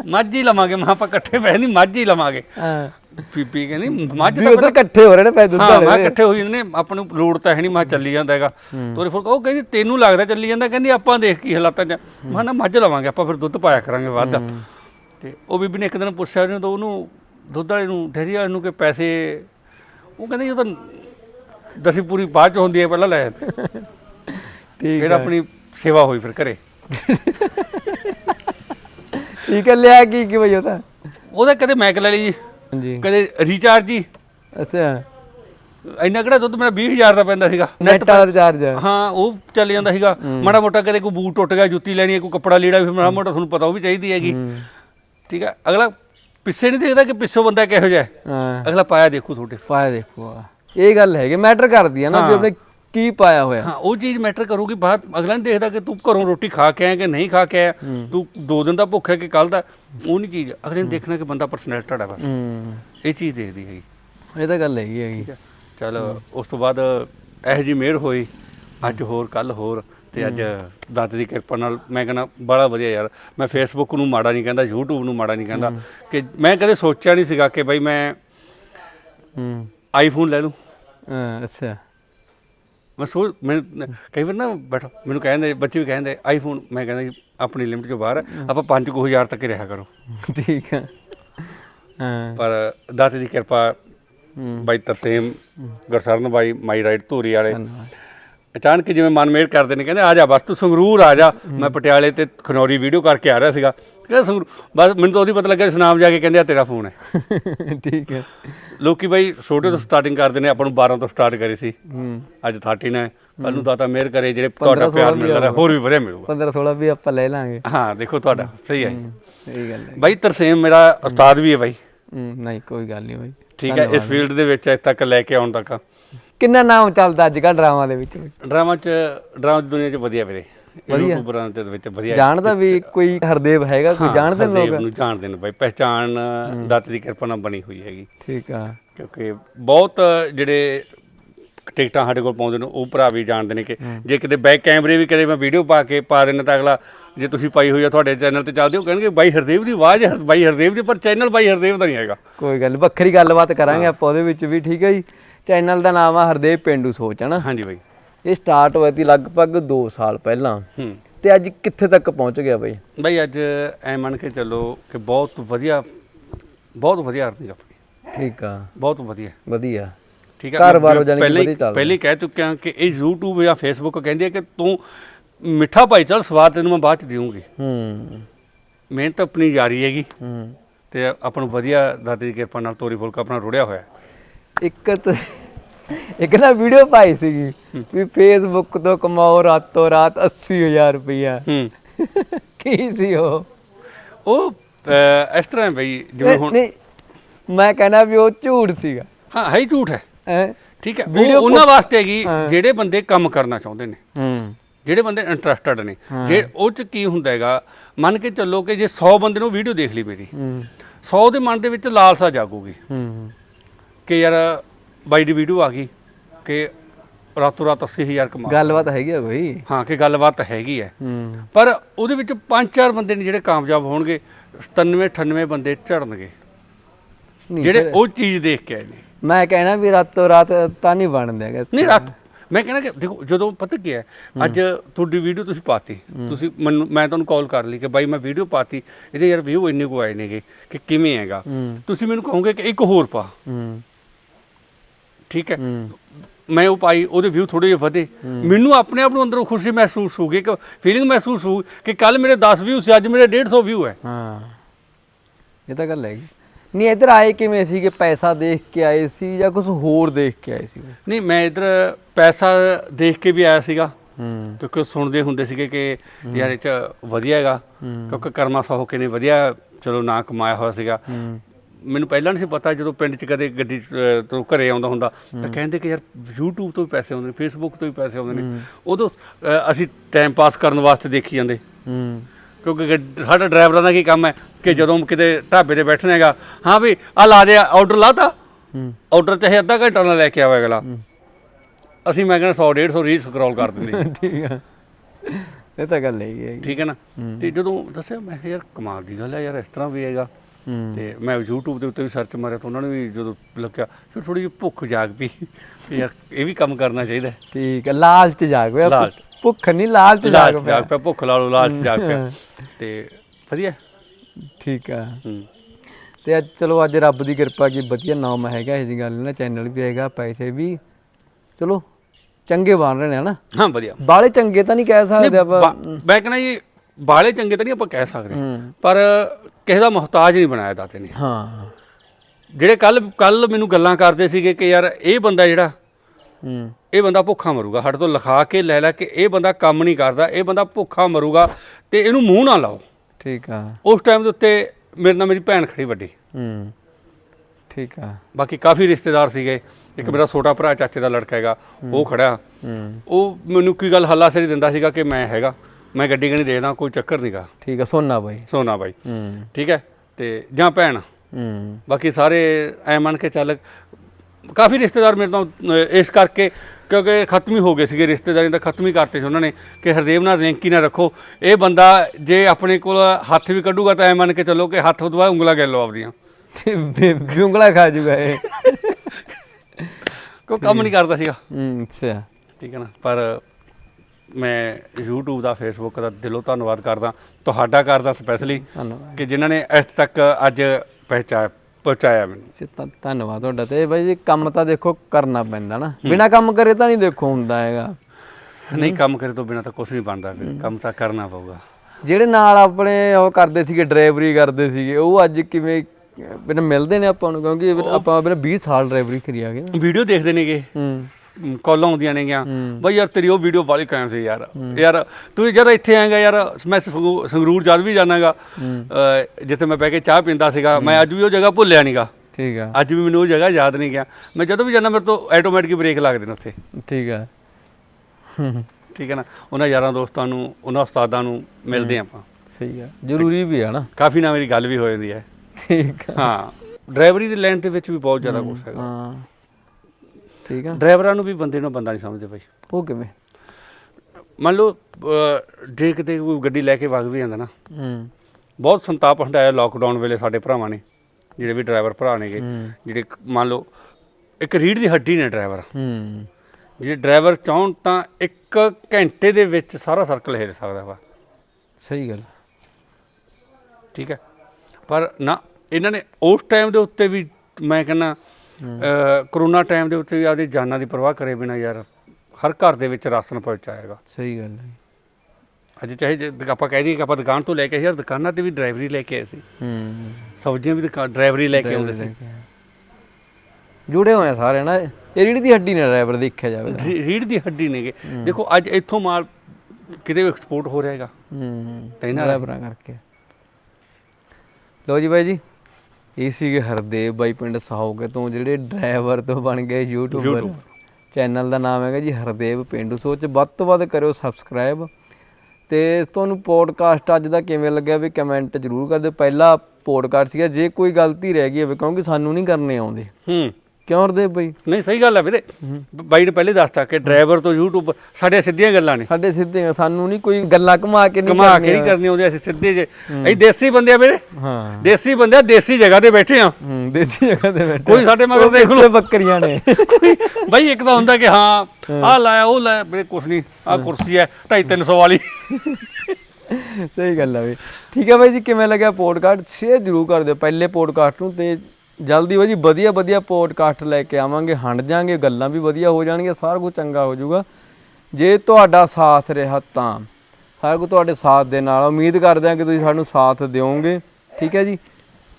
ਮੱਝ ਹੀ ਲਵਾਂਗੇ ਮੈਂ ਆਪਾਂ ਇਕੱਠੇ ਪੈਸੇ ਨਹੀਂ ਮੱਝ ਹੀ ਲਵਾਂਗੇ। ਹਾਂ। ਬੀਬੀ ਕਹਿੰਦੀ ਮੱਝ ਵੀ ਤਾਂ ਉਧਰ ਇਕੱਠੇ ਹੋ ਰਹੇ ਨੇ ਪੈਸੇ ਦੁੱਧ ਹਾਂ ਮੈਂ ਵਾਲੇ। ਇਕੱਠੇ ਹੋ ਜਾਂਦੇ ਨੇ ਆਪਾਂ ਨੂੰ ਲੋੜ ਤਾਂ ਹੈ ਨਹੀਂ ਮੈਂ ਚੱਲੀ ਜਾਂਦਾ ਹੈਗਾ। ਤੋਰੇ ਫੁਲਕਾ ਉਹ ਕਹਿੰਦੀ ਤੈਨੂੰ ਲੱਗਦਾ ਚੱਲੀ ਜਾਂਦਾ ਕਹਿੰਦੀ ਆਪਾਂ ਦੇਖ ਕੀ ਹਾਲਾਤਾਂ ਚ ਮੈਂ ਨਾ ਮੱਝ ਲਵਾਂਗੇ ਆਪਾਂ ਫਿਰ ਦੁੱਧ ਪਾਇਆ ਕਰਾਂਗੇ ਵੱਧ। ਤੇ ਉਹ ਬੀਬੀ ਨੇ ਇੱਕ ਦਿਨ ਪੁੱਛਿਆ ਉਹਨੂੰ ਤਾਂ ਉਹਨੂੰ ਦੁੱਧ ਵਾਲੇ ਨੂੰ ਡੇਅਰੀ ਵਾਲੇ ਨੂੰ ਕਿ ਪੈਸੇ ਉਹ ਕਹਿੰਦੇ ਇਹ ਤਾਂ ਦਸੀ ਪੂਰੀ ਬਾਅਦ ਚ ਹੁੰਦੀ ਹੈ ਪਹਿਲਾਂ ਲੈ ਜਾਂਦੇ। ਠੀਕ ਫਿਰ ਆਪਣੀ ਸੇਵਾ ਹੋਈ ਫਿਰ ਘਰੇ। ਠੀਕ ਹੈ ਲਿਆ ਕੀ ਕੀ ਬਈ ਉਹਦਾ ਉਹਦਾ ਕਦੇ ਮੈਕ ਲੈ ਲਈ ਜੀ? ਹਾਂਜੀ। ਕਦੇ ਰੀਚਾਰਜ ਜੀ? ਅੱਛਾ। ਇੰਨਾ ਕਿਹੜਾ ਦੁੱਧ ਮੇਰਾ 20000 ਦਾ ਪੈਂਦਾ ਸੀਗਾ। ਨੈਟ ਵਾਲਾ ਚਾਰਜ ਹਾਂ ਉਹ ਚੱਲ ਜਾਂਦਾ ਸੀਗਾ। ਮਾੜਾ ਮੋਟਾ ਕਦੇ ਕੋਈ ਬੂਟ ਟੁੱਟ ਗਿਆ ਜੁੱਤੀ ਲੈਣੀ ਹੈ ਕੋਈ ਕੱਪੜਾ ਲੀੜਾ ਵੀ ਮਾੜਾ ਮੋਟਾ ਤੁਹਾਨੂੰ ਪਤਾ ਉਹ ਵੀ ਚਾਹੀਦੀ ਹੈਗੀ। ਠੀਕ ਹੈ ਅਗਲਾ ਪਿੱਛੇ ਨਹੀਂ ਦੇਖਦਾ ਕਿ ਪਿੱਛੋਂ ਬੰਦਾ ਕਿਹੋ ਜਿਹਾ ਹੈ? ਹਾਂ। ਅਗਲਾ ਪਾਇਆ ਦੇਖੂ ਤੁਹਾਡੇ। ਪਾਇਆ ਦੇਖੋ। ਇਹ ਗੱਲ ਹੈਗੀ ਮੈਟਰ ਕਰਦੀ ਆ ਨਾ ਵੀ ਉਹਨੇ ਕੀ ਪਾਇਆ ਹੋਇਆ? ਹਾਂ ਉਹ ਚੀਜ਼ ਮੈਟਰ ਕਰੂਗੀ। ਬਾਹਰ ਅਗਲਾ ਨਹੀਂ ਦੇਖਦਾ ਕਿ ਤੂੰ ਘਰੋਂ ਰੋਟੀ ਖਾ ਕੇ ਆਇਆ ਕਿ ਨਹੀਂ ਖਾ ਕੇ ਆਇਆ। ਤੂੰ ਦੋ ਦਿਨ ਦਾ ਭੁੱਖਾ ਕਿ ਕੱਲ ਦਾ? ਉਹ ਨਹੀਂ ਚੀਜ਼। ਅਗਲੇ ਨੇ ਦੇਖਣਾ ਕਿ ਬੰਦਾ ਪਰਸਨੈਲਿਟੀ ਹੈ ਬਸ। ਹੂੰ। ਇਹ ਚੀਜ਼ ਦੇਖਦੀ ਹੈਗੀ। ਇਹ ਤਾਂ ਗੱਲ ਹੈਗੀ ਹੈਗੀ। ਚਲ ਉਸ ਤੋਂ ਬਾਅਦ ਇਹੋ ਜੀ ਮਿਹਰ ਹੋਈ। ਅੱਜ ਹੋਰ ਕੱਲ ਹੋਰ। ਤੇ ਅੱਜ ਦਾਤੇ ਦੀ ਕਿਰਪਾ ਨਾਲ ਮੈਂ ਕਹਿੰਦਾ ਬੜਾ ਵਧੀਆ ਯਾਰ। ਮੈਂ ਫੇਸਬੁੱਕ ਨੂੰ ਮਾੜਾ ਨਹੀਂ ਕਹਿੰਦਾ YouTube ਨੂੰ ਮਾੜਾ ਨਹੀਂ ਕਹਿੰਦਾ। ਕਿ ਮੈਂ ਕਦੇ ਸੋਚਿਆ ਨਹੀਂ ਸੀਗਾ ਕਿ ਭਾਈ ਮੈਂ ਹੂੰ। ਆਈਫੋਨ ਲੈ ਲੂੰ। ਹਾਂ ਅੱਛਾ। ਮੈਂ ਸੋਚ ਮੈਂ ਕਈ ਵਾਰ ਨਾ ਬੈਠੋ ਮੈਨੂੰ ਕਹਿੰਦੇ ਬੱਚੇ ਵੀ ਕਹਿੰਦੇ ਆਈਫੋਨ ਮੈਂ ਕਹਿੰਦਾ ਜੀ ਆਪਣੀ ਲਿਮਟ ਤੋਂ ਬਾਹਰ ਹੈ, ਆਪਾਂ 5000 ਤੱਕ ਹੀ ਰਿਹਾ ਕਰੋ। ਠੀਕ ਆ। ਹਾਂ। ਪਰ ਦਾਤੇ ਦੀ ਕਿਰਪਾ ਬਾਈ ਤਰਸੇਮ ਗਰਸਰਨ ਬਾਈ ਮਾਈ ਰਾਈਟ ਧੂਰੀ ਵਾਲੇ। ਅਚਾਨਕ ਜਿਵੇਂ ਮਨ ਮੇਰ ਕਰਦੇ ਨੇ ਕਹਿੰਦੇ ਆ ਜਾ ਬਸ ਤੂੰ ਸੰਗਰੂਰ ਆ ਜਾ। ਮੈਂ ਪਟਿਆਲੇ ਤੇ ਖਨੌਰੀ ਵੀਡੀਓ ਕਰਕੇ ਆ ਰਿਹਾ ਸੀਗਾ। ਕਹਿੰਦਾ ਸੰਗਰੂਰ ਬਸ ਮੈਨੂੰ ਤਾਂ ਉਹਦੀ ਪਤਾ ਲੱਗਾ ਸੁਨਾਮ ਜਾ ਕੇ ਕਹਿੰਦੇ ਆ ਤੇਰਾ ਫੋਨ ਹੈ। ਠੀਕ ਹੈ। ਲੋਕੀ ਬਾਈ ਛੋਟੇ ਤੋਂ ਸਟਾਰਟਿੰਗ ਕਰਦੇ ਨੇ ਆਪਾਂ ਨੂੰ 12 ਤੋਂ ਸਟਾਰਟ ਕਰੀ ਸੀ। ਹੂੰ। ਅੱਜ 13 ਹੈ ਕੱਲ ਨੂੰ ਦਾਤਾ ਮਿਹਰ ਕਰੇ ਜਿਹੜੇ ਤੁਹਾਡਾ ਪਿਆਰ ਮਿਲ ਰਿਹਾ ਹੋਰ ਵੀ ਵਧੀਆ ਮਿਲੂਗਾ। 15 16 ਵੀ ਆਪਾਂ ਲੈ ਲਾਂਗੇ। ਹਾਂ ਦੇਖੋ ਤੁਹਾਡਾ ਸਹੀ ਹੈ ਸਹੀ ਗੱਲ ਹੈ। ਬਾਈ ਤਰਸੇਮ ਮੇਰਾ ਉਸਤਾਦ ਵੀ ਹੈ ਬਾਈ। ਹੂੰ, ਨਹੀਂ ਕੋਈ ਗੱਲ ਨਹੀਂ ਬਾਈ। ਠੀਕ ਹੈ ਇਸ ਫੀਲਡ ਦੇ ਵਿੱਚ ਅੱਜ ਤੱਕ ਲੈ ਕੇ ਆਉਣ ਤੱਕ। ਕਿੰਨਾ ਨਾਮ ਚੱਲਦਾ ਅੱਜ ਕੱਲ ਡਰਾਮਾ ਦੇ ਵਿੱਚ? ਡਰਾਮਾ ਚ ਡਰਾਮਾ ਦੀ ਦੁਨੀਆ ਚ ਵਧੀਆ ਵੀਰੇ। ਯੂਟਿਊਬਰਾਂ ਦੇ ਵਿੱਚ ਵਧੀਆ ਜਾਣਦਾ ਵੀ ਕੋਈ ਹਰਦੇਵ ਹੈਗਾ ਕੋਈ ਜਾਣਦੇ ਨੇ ਹਰਦੇਵ ਲੋਕ? ਨੂੰ ਜਾਣਦੇ ਨੇ ਬਾਈ ਪਹਿਚਾਣ ਦਾਤੇ ਦੀ ਕਿਰਪਾ ਨਾਲ ਬਣੀ ਹੋਈ ਹੈਗੀ। ਠੀਕ ਆ। ਕਿਉਂਕਿ ਬਹੁਤ ਜਿਹੜੇ ਟਿਕਟਾਂ ਸਾਡੇ ਕੋਲ ਪਾਉਂਦੇ ਨੇ ਉਹ ਭਰਾ ਵੀ ਜਾਣਦੇ ਨੇ ਕਿ ਜੇ ਕਿਤੇ ਬੈਕ ਕੈਮਰੇ ਵੀ ਕਦੇ ਮੈਂ ਵੀਡੀਓ ਪਾ ਕੇ ਪਾ ਦੇਣਾ ਤਾਂ ਅਗਲਾ ਜੇ ਤੁਸੀਂ ਪਾਈ ਹੋਈ ਆ ਤੁਹਾਡੇ ਚੈਨਲ ਤੇ ਚੱਲਦੀ ਉਹ ਕਹਿਣਗੇ ਬਾਈ ਹਰਦੇਵ ਦੀ ਆਵਾਜ਼ ਹੈ ਬਾਈ ਹਰਦੇਵ ਦੀ ਪਰ ਚੈਨਲ ਬਾਈ ਹਰਦੇਵ ਦਾ ਨਹੀਂ ਹੈਗਾ। ਕੋਈ ਗੱਲ ਵੱਖਰੀ ਗੱਲਬਾਤ ਕਰਾਂਗੇ ਆਪਾਂ ਉਹਦੇ ਵਿੱਚ ਵੀ ਠੀਕ ਹੈ ਜੀ? ਚੈਨਲ ਦਾ ਨਾਮ ਆ ਹਰਦੇਵ ਪਿੰਡੂ ਸੋਚ ਹੈ ਨਾ? ਹਾਂਜੀ ਬਾਈ। ਇਹ ਸਟਾਰਟ ਹੋਈ ਸੀ ਲਗਭਗ 2 ਸਾਲ ਪਹਿਲਾਂ। ਹੂੰ। ਤੇ ਅੱਜ ਕਿੱਥੇ ਤੱਕ ਪਹੁੰਚ ਗਿਆ ਬਈ? ਬਾਈ ਅੱਜ ਐ ਮੰਨ ਕੇ ਚੱਲੋ ਕਿ ਬਹੁਤ ਵਧੀਆ ਬਹੁਤ ਵਧੀਆ ਅਰਨਿੰਗ ਆਪਣੀ। ਠੀਕ ਆ। ਬਹੁਤ ਵਧੀਆ। ਵਧੀਆ। ਠੀਕ ਹੈ ਘਰ-ਬਾਰ ਮੈਂ ਜਾਣੀ ਪਹਿਲਾਂ ਹੀ-। ਪਹਿਲਾਂ ਹੀ ਕਹਿ ਚੁੱਕਿਆ ਕਿ ਇਹ YouTube ਜਾਂ Facebook ਕਹਿੰਦੇ ਆ ਕਿ ਤੂੰ ਮਿੱਠਾ ਭਾਈ ਚੱਲ ਸਵਾਦ ਤੈਨੂੰ ਮੈਂ ਬਾਅਦ ਚ ਦੇਵਾਂਗੀ ਹੂੰ। ਮਿਹਨਤ ਆਪਣੀ ਜਾਰੀ ਹੈਗੀ। ਹੂੰ। ਤੇ ਆਪਾਂ ਨੂੰ ਵਧੀਆ ਦਾਤੇ ਦੀ ਕਿਰਪਾ ਨਾਲ ਤੋਰੀ ਫੁਲਕਾ ਆਪਣਾ ਰੁੜਿਆ ਹੋਇਆ। ਹੈ। ਇੱਕ ਤਾਂ ਇੱਕ ਨਾ ਵੀਡੀਓ ਪਾਈ ਸੀਗੀ ਵੀ ਫੇਸਬੁੱਕ ਤੋਂ ਕਮਾਓ ਰਾਤੋਂ ਰਾਤ 80000 ਰੁਪਇਆ ਕੀ ਸੀ ਉਹ? ਉਹ ਇਸ ਤਰ੍ਹਾਂ ਬਈ ਜਿਵੇਂ ਹੁਣ ਨਹੀਂ ਮੈਂ ਕਹਿੰਦਾ ਵੀ ਉਹ ਝੂਠ ਸੀਗਾ। ਹਾਂ ਹੈ ਝੂਠ ਹੈ। ਠੀਕ ਹੈ। ਉਹ ਉਹਨਾਂ ਵਾਸਤੇ ਹੈਗੀ। ਜਿਹੜੇ ਬੰਦੇ ਕੰਮ ਕਰਨਾ ਚਾਹੁੰਦੇ ਨੇ। ਹੂੰ। ਜਿਹੜੇ ਬੰਦੇ ਇੰਟਰਸਟਡ ਨੇ। ਜੇ ਉਹ ਚ ਕੀ ਹੁੰਦਾ ਹੈਗਾ ਮੰਨ ਕੇ ਚੱਲੋ ਕਿ ਜੇ 100 ਬੰਦੇ ਨੂੰ ਵੀਡੀਓ ਦੇਖ ਲਈ ਮੇਰੀ ਹੂੰ। 100 ਦੇ ਮਨ ਦੇ ਵਿੱਚ ਲਾਲਸਾ ਜਾਗੂਗੀ ਕਿ ਯਾਰ ਬਾਈ ਦੀ ਵੀਡੀਓ ਆ ਗਈ ਕਿ ਰਾਤੋਂ ਰਾਤ 80000 ਕਮਾ ਗੱਲਬਾਤ ਹੈਗੀ ਆ ਕੋਈ? ਹਾਂ ਕਿ ਗੱਲਬਾਤ ਹੈਗੀ ਹੈ। ਹੂੰ। ਪਰ ਉਹਦੇ ਵਿੱਚ ਪੰਜ ਚਾਰ ਬੰਦੇ ਨੇ ਜਿਹੜੇ ਕਾਮਯਾਬ ਹੋਣਗੇ 97 98 ਬੰਦੇ ਝੜਨਗੇ। ਨਹੀਂ, ਜਿਹੜੇ ਉਹ ਚੀਜ਼ ਦੇਖ ਕੇ ਆਏ ਨੇ। ਮੈਂ ਕਹਿਣਾ ਵੀ ਰਾਤੋਂ ਰਾਤ ਤਾਂ ਨਹੀਂ ਬਣਦੇ ਹੈਗੇ ਨਹੀਂ ਰਾਤ ਮੈਂ ਕਹਿੰਦਾ ਕਿ ਦੇਖੋ ਜਦੋਂ ਪਤਾ ਕੀ ਹੈ ਅੱਜ ਤੁਹਾਡੀ ਵੀਡੀਓ ਤੁਸੀਂ ਪਾਤੀ। ਤੁਸੀਂ ਮੈਨੂੰ ਮੈਂ ਤੁਹਾਨੂੰ ਕਾਲ ਕਰ ਲਈ ਕਿ ਬਾਈ ਮੈਂ ਵੀਡੀਓ ਪਾਤੀ ਇਹਦੇ ਯਾਰ ਵਿਊ ਇੰਨੇ ਕੋ ਆਏ ਨੇਗੇ ਕਿ ਕਿਵੇਂ ਹੈਗਾ। ਹੂੰ। ਤੁਸੀਂ ਮੈਨੂੰ ਕਹੋਗੇ ਕਿ ਇੱਕ ਹੋਰ ਪਾ। ਹੂੰ। ਠੀਕ ਹੈ। ਹੂੰ। ਮੈਂ ਉਹ ਪਾਈ ਉਹਦੇ ਵਿਊ ਥੋੜੇ ਜਿਹੇ ਵਧੇ। ਮੈਨੂੰ ਆਪਣੇ ਆਪ ਨੂੰ ਅੰਦਰੋਂ ਖੁਸ਼ੀ ਮਹਿਸੂਸ ਹੋਊਗੀ ਕਿ ਫੀਲਿੰਗ ਮਹਿਸੂਸ ਹੋਊ ਕਿ ਕੱਲ ਮੇਰੇ 10 ਵਿਊ ਸੀ ਅੱਜ ਮੇਰੇ 150 ਵਿਊ ਹੈ। ਹਾਂ। ਇਹ ਤਾਂ ਗੱਲ ਹੈਗੀ। ਨਹੀਂ ਇੱਧਰ ਆਏ ਕਿਵੇਂ ਸੀ ਕਿ ਪੈਸਾ ਦੇਖ ਕੇ ਆਏ ਸੀ ਜਾਂ ਕੁਝ ਹੋਰ ਦੇਖ ਕੇ ਆਏ ਸੀ? ਨਹੀਂ ਮੈਂ ਇਧਰ ਪੈਸਾ ਦੇਖ ਕੇ ਵੀ ਆਇਆ ਸੀਗਾ। ਹੂੰ। ਕਿਉਂਕਿ ਸੁਣਦੇ ਹੁੰਦੇ ਸੀਗੇ ਕਿ ਯਾਰ ਇਹ ਚ ਵਧੀਆ ਹੈਗਾ। ਕਿਉਂਕਿ ਕਰਮਾ ਸਾਹੋ ਕੇ ਨੇ ਵਧੀਆ ਚਲੋ ਨਾਂ ਕਮਾਇਆ ਹੋਇਆ ਸੀਗਾ। ਹੂੰ। ਮੈਨੂੰ ਪਹਿਲਾਂ ਨਹੀਂ ਸੀ ਪਤਾ ਜਦੋਂ ਪਿੰਡ 'ਚ ਕਦੇ ਗੱਡੀ 'ਚ, ਅਹ, ਤੋਂ ਘਰੇ ਆਉਂਦਾ ਹੁੰਦਾ ਤਾਂ ਕਹਿੰਦੇ ਕਿ ਯਾਰ YouTube ਤੋਂ ਵੀ ਪੈਸੇ ਆਉਂਦੇ ਨੇ Facebook ਤੋਂ ਵੀ ਪੈਸੇ ਆਉਂਦੇ ਨੇ। ਉਦੋਂ ਅਹ, ਅਸੀਂ ਟਾਈਮ ਪਾਸ ਕਰਨ ਵਾਸਤੇ ਦੇਖੀ ਜਾਂਦੇ। ਹੂੰ। ਕਿਉਂਕਿ ਗੱਡ- ਸਾਡਾ ਡਰਾਈਵਰਾਂ ਦਾ ਕੀ ਕੰਮ ਹੈ ਕਿ ਜਦੋਂ ਕਿਤੇ ਢਾਬੇ ਤੇ ਬੈਠਣਾ ਹੈਗਾ ਹਾਂ ਵੀ ਆ ਲਾ ਦੇ ਆਰਡਰ ਲਾਤਾ ਹੂੰ। ਆਰਡਰ ਚਾਹੇ ਅੱਧਾ ਘੰਟਾ ਨਾਲ ਲੈ ਕੇ ਆਵੇ ਅਗਲਾ। ਅਸੀਂ ਮੈਂ ਕਹਿੰਦਾ 100 150 ਰੀਲ ਸਕਰੋਲ ਕਰ ਦਿੰਦੇ ਠੀਕ ਆ। ਇਹ ਤਾਂ ਗੱਲ ਹੈਗੀ ਹੈਗੀ ਠੀਕ ਹੈ ਨਾ? ਤੇ ਜਦੋਂ ਦੱਸਿਆ ਮੈਂ ਕਿਹਾ ਯਾਰ ਕਮਾਲ ਦੀ ਗੱਲ ਹੈ ਯਾਰ ਇਸ ਤਰ੍ਹਾਂ ਵੀ ਹੈਗਾ। ਹੂੰ ਤੇ ਮੈਂ YouTube ਦੇ ਉੱਤੇ ਵੀ ਸਰਚ ਮਾਰਿਆ ਤਾਂ ਉਹਨਾਂ ਨੇ ਵੀ ਜਦੋਂ ਲੱਗਿਆ ਫਿਰ ਥੋੜੀ ਜਿਹੀ ਭੁੱਖ ਜਾਗ ਪਈ। ਕਿ ਯਾਰ ਇਹ ਵੀ ਕੰਮ ਕਰਨਾ ਚਾਹੀਦਾ ਹੈ। ਠੀਕ ਹੈ ਲਾਲਚ ਜਾਗ ਪਿਆ। ਲਾਲਚ। ਭੁੱਖ ਨਹੀਂ ਲਾਲਚ ਜਾਗ ਲਾਲਚ ਪਿਆ। ਜਾਗ ਪਿਆ ਭੁੱਖ ਲਾ ਲਓ ਲਾਲਚ ਜਾਗ ਪਿਆ। ਤੇ ਵਧੀਆ। ਠੀਕ ਆ ਹੂੰ ਤੇ ਅੱਜ ਚਲੋ ਅੱਜ ਰੱਬ ਦੀ ਕਿਰਪਾ ਕੀ ਵਧੀਆ ਨਾਮ ਹੈਗਾ ਇਹ ਦੀ ਗੱਲ ਨਾ ਚੈਨਲ ਵੀ ਹੈਗਾ ਪੈਸੇ ਵੀ। ਚਲੋ ਚੰਗੇ ਬਣ ਰਹੇ ਨੇ ਹਨਾ? ਹਾਂ ਵਧੀਆ। ਬਾਲੇ ਚੰਗੇ ਤਾਂ ਨਹੀਂ ਕਹਿ ਸਕਦੇ ਆਪਾਂ। ਬਾ- ਮੈਂ ਕਹਿੰਦਾ ਜੀ ਬਾਲੇ ਚੰਗੇ ਤਾਂ ਨਹੀਂ ਆਪਾਂ ਕਹਿ ਸਕਦੇ। ਪਰ ਕਿਸੇ ਦਾ ਮੁਹਤਾਜ ਨਹੀਂ ਬਣਾਇਆ ਦਾਤੇ ਨੇ। ਹਾਂ। ਜਿਹੜੇ ਕੱਲ ਕੱਲ ਮੈਨੂੰ ਗੱਲਾਂ ਕਰਦੇ ਸੀਗੇ ਕਿ ਯਾਰ ਇਹ ਬੰਦਾ ਜਿਹੜਾ ਹੂੰ। ਇਹ ਬੰਦਾ ਭੁੱਖਾ ਮਰੂਗਾ ਸਾਡੇ ਤੋਂ ਲਿਖਾ ਕੇ ਲੈ ਲੈ ਕੇ ਇਹ ਬੰਦਾ ਕੰਮ ਨਹੀਂ ਕਰਦਾ ਇਹ ਬੰਦਾ ਭੁੱਖਾ ਮਰੂਗਾ ਤੇ ਇਹਨੂੰ ਮੂੰਹ ਨਾ ਲਾਓ। ਠੀਕ ਆ। ਉਸ ਟਾਈਮ ਦੇ ਉੱਤੇ ਮੇਰੇ ਨਾਲ ਮੇਰੀ ਭੈਣ ਖੜੀ ਵੱਡੀ। ਹੂੰ। ਠੀਕ ਆ। ਬਾਕੀ ਕਾਫੀ ਰਿਸ਼ਤੇਦਾਰ ਸੀਗੇ। ਇੱਕ ਮੇਰਾ ਛੋਟਾ ਭਰਾ ਚਾਚੇ ਦਾ ਲੜਕਾ ਹੈਗਾ ਉਹ ਖੜਾ ਹੂੰ। ਉਹ ਮੈਨੂੰ ਕੀ ਗੱਲ ਹੱਲਾ ਸਿਰ ਦਿੰਦਾ ਸੀਗਾ ਕਿ ਮੈਂ ਹੈਗਾ। ਮੈਂ ਗੱਡੀ ਗਣੀ ਦੇਖਦਾ ਕੋਈ ਚੱਕਰ ਨਹੀਂਗਾ ਠੀਕ ਆ ਸੋਨਾ ਬਾਈ। ਸੋਨਾ ਬਾਈ। ਹੂੰ। ਠੀਕ ਹੈ? ਤੇ ਜਾਂ ਭੈਣ। ਹੂੰ। ਬਾਕੀ ਸਾਰੇ ਐ ਮੰਨ ਕੇ ਚੱਲ ਕਾਫੀ ਰਿਸ਼ਤੇਦਾਰ ਮੇਰੇ ਤੋਂ ਇਸ ਕਰਕੇ ਕਿਉਂਕਿ ਖਤਮ ਹੀ ਹੋ ਗਏ ਸੀਗੇ ਰਿਸ਼ਤੇਦਾਰੀ ਤਾਂ ਖਤਮ ਹੀ ਕਰਤੇ ਸੀ ਉਹਨਾਂ ਨੇ ਕਿ ਹਰਦੇਵ ਨਾਲ ਰੈਂਕੀ ਨਾ ਰੱਖੋ। ਇਹ ਬੰਦਾ ਜੇ ਆਪਣੇ ਕੋਲ ਹੱਥ ਵੀ ਕੱਢੂਗਾ ਤਾਂ ਐ ਮੰਨ ਕੇ ਚੱਲੋ ਕਿ ਹੱਥ ਤੋਂ ਬਾਅਦ ਉਂਗਲਾਂ ਗਿਣ ਲਓ ਆਪਦੀਆਂ। ਤੇ ਉਂਗਲਾ ਖਾ ਜੂਗਾ ਇਹ। ਕੋਈ ਕੰਮ ਨਹੀਂ ਕਰਦਾ ਸੀਗਾ। ਹੂੰ ਅੱਛਾ। ਠੀਕ ਹੈ ਨਾ? ਪਰ ਮੈਂ YouTube ਦਾ Facebook ਦਾ ਦਿਲੋਂ ਧੰਨਵਾਦ ਕਰਦਾ। ਤੁਹਾਡਾ ਕਰਦਾ ਸਪੈਸ਼ਲੀ ਧੰਨਵਾਦ। ਕਿ ਜਿਨ੍ਹਾਂ ਨੇ ਇਸ ਤੱਕ ਅੱਜ ਪਹੁੰਚਾਇਆ ਪਹੁੰਚਾਇਆ ਮੈਨੂੰ। ਜੀ, ਧੰਨ- ਧੰਨਵਾਦ ਤੁਹਾਡਾ ਤੇ ਬਾਈ ਜੀ ਕੰਮ ਤਾਂ ਦੇਖੋ ਕਰਨਾ ਪੈਂਦਾ ਨਾ। ਬਿਨਾ ਕੰਮ ਕਰੇ ਤਾਂ ਨਹੀਂ ਦੇਖੋ ਹੁੰਦਾ ਹੈਗਾ। ਨਹੀਂ ਕੰਮ ਕਰੇ ਤੋਂ ਬਿਨਾ ਤਾਂ ਕੁਝ ਨਹੀਂ ਬਣਦਾ ਫਿਰ। ਕੰਮ ਤਾਂ ਕਰਨਾ ਪਊਗਾ। ਜਿਹੜੇ ਨਾਲ ਆਪਣੇ ਉਹ ਕਰਦੇ ਸੀਗੇ ਡਰਾਈਵਰੀ ਕਰਦੇ ਸੀਗੇ ਉਹ ਅੱਜ ਕਿਵੇਂ ਬਿਨ ਮਿਲਦੇ ਨੇ ਆਪਾਂ ਨੂੰ ਕਿਉਂਕਿ ਆਪਾਂ ਬਿਨ 20 ਸਾਲ ਡਰਾਈਵਰੀ ਕਰੀ ਆ ਗਏ ਨਾ। ਵੀਡੀਓ ਦੇਖਦੇ ਨੇਗੇ। ਹੂੰ। ਕਾਲਾਂ ਆਉਂਦੀਆਂ ਨੇਗੀਆਂ। ਹੂੰ। ਬਈ ਯਾਰ ਤੇਰੀ ਉਹ ਵੀਡੀਓ ਵਾਲੀ ਕਾਇਮ ਸੀ ਯਾਰ। ਯਾਰ ਤੂੰ ਜਦ ਇੱਥੇ ਆਏਗਾ ਯਾਰ ਮੈਂ ਸੰਗੂ- ਸੰਗਰੂਰ ਜਦ ਵੀ ਜਾਣਾਗਾ ਜਿੱਥੇ ਮੈਂ ਬਹਿ ਕੇ ਚਾਹ ਪੀਂਦਾ ਸੀਗਾ ਮੈਂ ਅੱਜ ਵੀ ਉਹ ਜਗ੍ਹਾ ਭੁੱਲਿਆ ਨਹੀਂਗਾ ਠੀਕ ਆ। ਅੱਜ ਵੀ ਮੈਨੂੰ ਉਹ ਜਗ੍ਹਾ ਯਾਦ ਨਹੀਂ ਗਿਆ ਮੈਂ ਜਦੋਂ ਵੀ ਜਾਂਦਾ ਮੇਰੇ ਤੋਂ ਆਟੋਮੈਟਿਕ ਬ੍ਰੇਕ ਲੱਗਦੇ ਨੇ ਉੱਥੇ। ਠੀਕ ਆ। ਠੀਕ ਹੈ ਨਾ? ਉਹਨਾਂ ਯਾਰਾਂ ਦੋਸਤਾਂ ਨੂੰ ਉਹਨਾਂ ਉਸਤਾਦਾਂ ਨੂੰ ਮਿਲਦੇ ਆਪਾਂ। ਸਹੀ ਆ। ਜ਼ਰੂਰੀ ਵੀ ਆ ਨਾ। ਕਾਫੀ ਨਾ ਮੇਰੀ ਗੱਲ ਵੀ ਹੋ ਜਾਂਦੀ ਹੈ। ਠੀਕ ਆ। ਹਾਂ। ਡਰਾਈਵਰੀ ਦੀ ਲਾਈਨ ਦੇ ਵਿੱਚ ਵੀ ਬਹੁਤ ਜ਼ਿਆਦਾ ਕੁਛ ਹੈਗਾ। ਹਾਂ। ਠੀਕ ਆ। ਡਰਾਈਵਰਾਂ ਨੂੰ ਵੀ ਬੰਦੇ ਨੂੰ ਬੰਦਾ ਨਹੀਂ ਸਮਝਦੇ ਬਾਈ ਉਹ ਕਿਵੇਂ? ਮੰਨ ਲਓ ਅਹ, ਜੇ ਕਿਤੇ ਕੋਈ ਗੱਡੀ ਲੈ ਕੇ ਵਗ ਵੀ ਜਾਂਦਾ ਨਾ। ਹੂੰ। ਬਹੁਤ ਸੰਤਾਪ ਹੰਡਾਇਆ ਲੋਕਡਾਊਨ ਵੇਲੇ ਸਾਡੇ ਭਰਾਵਾਂ ਨੇ ਜਿਹੜੇ ਵੀ ਡਰਾਈਵਰ ਭਰਾ ਨੇਗੇ। ਹੂੰ। ਜਿਹੜੇ ਮੰਨ ਲਓ ਇੱਕ ਰੀੜ ਦੀ ਹੱਡੀ ਨੇ ਡਰਾਈਵਰ। ਹੂੰ। ਜੇ ਡਰਾਈਵਰ ਚਾਹਣ ਤਾਂ ਇੱਕ ਘੰਟੇ ਦੇ ਵਿੱਚ ਸਾਰਾ ਸਰਕਲ ਹਿੱਲ ਸਕਦਾ ਵਾ। ਸਹੀ ਗੱਲ। ਠੀਕ ਹੈ। ਪਰ ਨਾ ਇਹਨਾਂ ਨੇ ਉਸ ਟਾਈਮ ਦੇ ਉੱਤੇ ਵੀ ਮੈਂ ਕਹਿੰਦਾ ਕਰੋਨਾ ਟਾਈਮ ਦੇ ਉੱਤੇ ਵੀ ਆਪਦੀ ਜਾਨਾਂ ਦੀ ਪਰਵਾਹ ਕਰੇ ਬਿਨਾ ਯਾਰ ਹਰ ਘਰ ਦੇ ਵਿੱਚ ਰਾਸ਼ਨ ਪਹੁੰਚਾਏਗਾ ਸਹੀ ਗੱਲ ਹੈ। ਅੱਜ ਚਾਹੇ ਜੇ ਆਪਾਂ ਕਹਿ ਦਈਏ ਕਿ ਆਪਾਂ ਦੁਕਾਨ ਤੋਂ ਲੈ ਕੇ ਆਏ, ਯਾਰ ਦੁਕਾਨਾਂ ਤੇ ਵੀ ਡਰਾਈਵਰੀ ਲੈ ਕੇ ਆਏ ਸੀ। ਹੂੰ। ਸਬਜ਼ੀਆਂ ਵੀ ਦੁਕਾਨ ਡਰਾਈਵਰੀ ਲੈ ਕੇ ਆਉਂਦੇ ਸੀ। ਜੁੜੇ ਹੋਏ ਆ ਸਾਰੇ ਨਾ ਇਹ ਰੀੜੀ ਦੀ ਹੱਡੀ ਨੇ ਡਰਾਈਵਰ ਦੇਖਿਆ ਜਾਵੇ ਰੀੜ ਦੀ ਹੱਡੀ ਨੇਗੇ। ਦੇਖੋ ਅੱਜ ਇੱਥੋਂ ਮਾਲ ਕਿਤੇ ਐਕਸਪੋਰਟ ਹੋ ਰਿਹਾ ਹੈਗਾ। ਹੂੰ। ਤੇ ਇਹਨਾਂ ਡਰਾਈਵਰਾਂ ਕਰਕੇ। ਲੋ ਜੀ ਬਾਈ ਜੀ ਇਹ ਸੀਗੇ ਹਰਦੇਵ ਬਾਈ ਪਿੰਡ ਸਾਹੋਗੇ ਤੋਂ ਜਿਹੜੇ ਡਰਾਈਵਰ ਤੋਂ ਬਣ ਗਏ ਯੂਟਿਊਬਰ। ਚੈਨਲ ਦਾ ਨਾਮ ਹੈਗਾ ਜੀ ਹਰਦੇਵ ਪਿੰਡੂ। ਸੋਚ ਵੱਧ ਤੋਂ ਵੱਧ ਕਰਿਓ ਸਬਸਕ੍ਰਾਈਬ ਤੇ ਤੁਹਾਨੂੰ ਪੋਡਕਾਸਟ ਅੱਜ ਦਾ ਕਿਵੇਂ ਲੱਗਿਆ ਵੀ ਕਮੈਂਟ ਜ਼ਰੂਰ ਕਰ ਦਿਓ। ਪਹਿਲਾ ਪੋਡਕਾਸਟ ਸੀਗਾ ਜੇ ਕੋਈ ਗਲਤੀ ਰਹਿ ਗਈ ਹੋਵੇ ਕਿਉਂਕਿ ਸਾਨੂੰ ਨਹੀਂ ਕਰਨੇ ਆਉਂਦੇ। ਹੂੰ। ਕਿਉਂ ਹਰਦੇਵ ਬਾਈ? ਨਹੀਂ ਸਹੀ ਗੱਲ ਹੈ ਵੀਰੇ। ਬਾਈ ਨੇ ਪਹਿਲੇ ਦੱਸਤਾ ਕਿ ਡਰਾਈਵਰ ਤੋਂ YouTube ਸਾਡੀਆਂ ਸਿੱਧੀਆਂ ਗੱਲਾਂ ਨੇ। ਸਾਡੇ ਸਿੱਧੇ ਆ, ਸਾਨੂੰ ਨਹੀਂ ਕੋਈ ਗੱਲਾਂ ਘੁਮਾ ਕੇ ਨਹੀਂ ਕਮਾ ਕੇ। ਨਹੀਂ ਕਰਨੀ ਆਉਂਦੀ ਅਸੀਂ ਸਿੱਧੇ ਜੇ। ਅਸੀਂ ਦੇਸੀ ਬੰਦੇ ਆ ਵੀਰੇ। ਹਾਂ। ਦੇਸੀ ਬੰਦੇ ਆ, ਦੇਸੀ ਜਗ੍ਹਾ ਤੇ ਬੈਠੇ ਆ। ਹੂੰ ਦੇਸੀ ਜਗ੍ਹਾ ਤੇ ਬੈਠੇ ਕੋਈ ਸਾਡੇ ਮਗਰ ਦੇਖ। ਪਿੱਛੇ ਬੱਕਰੀਆਂ ਨੇ? ਕੋਈ ਬਾਈ ਇੱਕ ਤਾਂ ਹੁੰਦਾ ਕਿ ਹਾਂ ਆਹ ਲਾਇਆ ਉਹ ਲਾਇਆ ਵੀਰੇ ਕੁਛ ਨਹੀਂ ਆਹ ਕੁਰਸੀ ਹੈ 250 300 ਵਾਲੀ। ਸਹੀ ਗੱਲ ਆ ਵੀ। ਠੀਕ ਹੈ ਬਾਈ ਜੀ ਕਿਵੇਂ ਲੱਗਿਆ ਪੋਡਕਾਸਟ ਸ਼ੇਅਰ ਜ਼ਰੂਰ ਕਰ ਦਿਓ। ਪਹਿਲੇ ਪੋਡਕਾਸਟ ਨੂੰ ਤੇ ਜਲਦੀ ਬਾਈ ਜੀ ਵਧੀਆ ਵਧੀਆ ਪੋਡਕਾਸਟ ਲੈ ਕੇ ਆਵਾਂਗੇ, ਹੰਡ ਜਾਾਂਗੇ, ਗੱਲਾਂ ਵੀ ਵਧੀਆ ਹੋ ਜਾਣਗੀਆਂ, ਸਾਰਾ ਕੁਝ ਚੰਗਾ ਹੋ ਜਾਊਗਾ। ਜੇ ਤੁਹਾਡਾ ਸਾਥ ਰਿਹਾ ਤਾਂ ਸਾਰਾ ਕੁਝ ਤੁਹਾਡੇ ਸਾਥ ਦੇ ਨਾਲ ਉਮੀਦ ਕਰਦੇ ਹਾਂ ਕਿ ਤੁਸੀਂ ਸਾਨੂੰ ਸਾਥ ਦਿਓਗੇ। ਠੀਕ ਹੈ ਜੀ।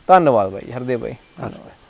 ਧੰਨਵਾਦ ਬਾਈ ਹਰਦੇ ਬਾਈ। ਧੰਨਵਾਦ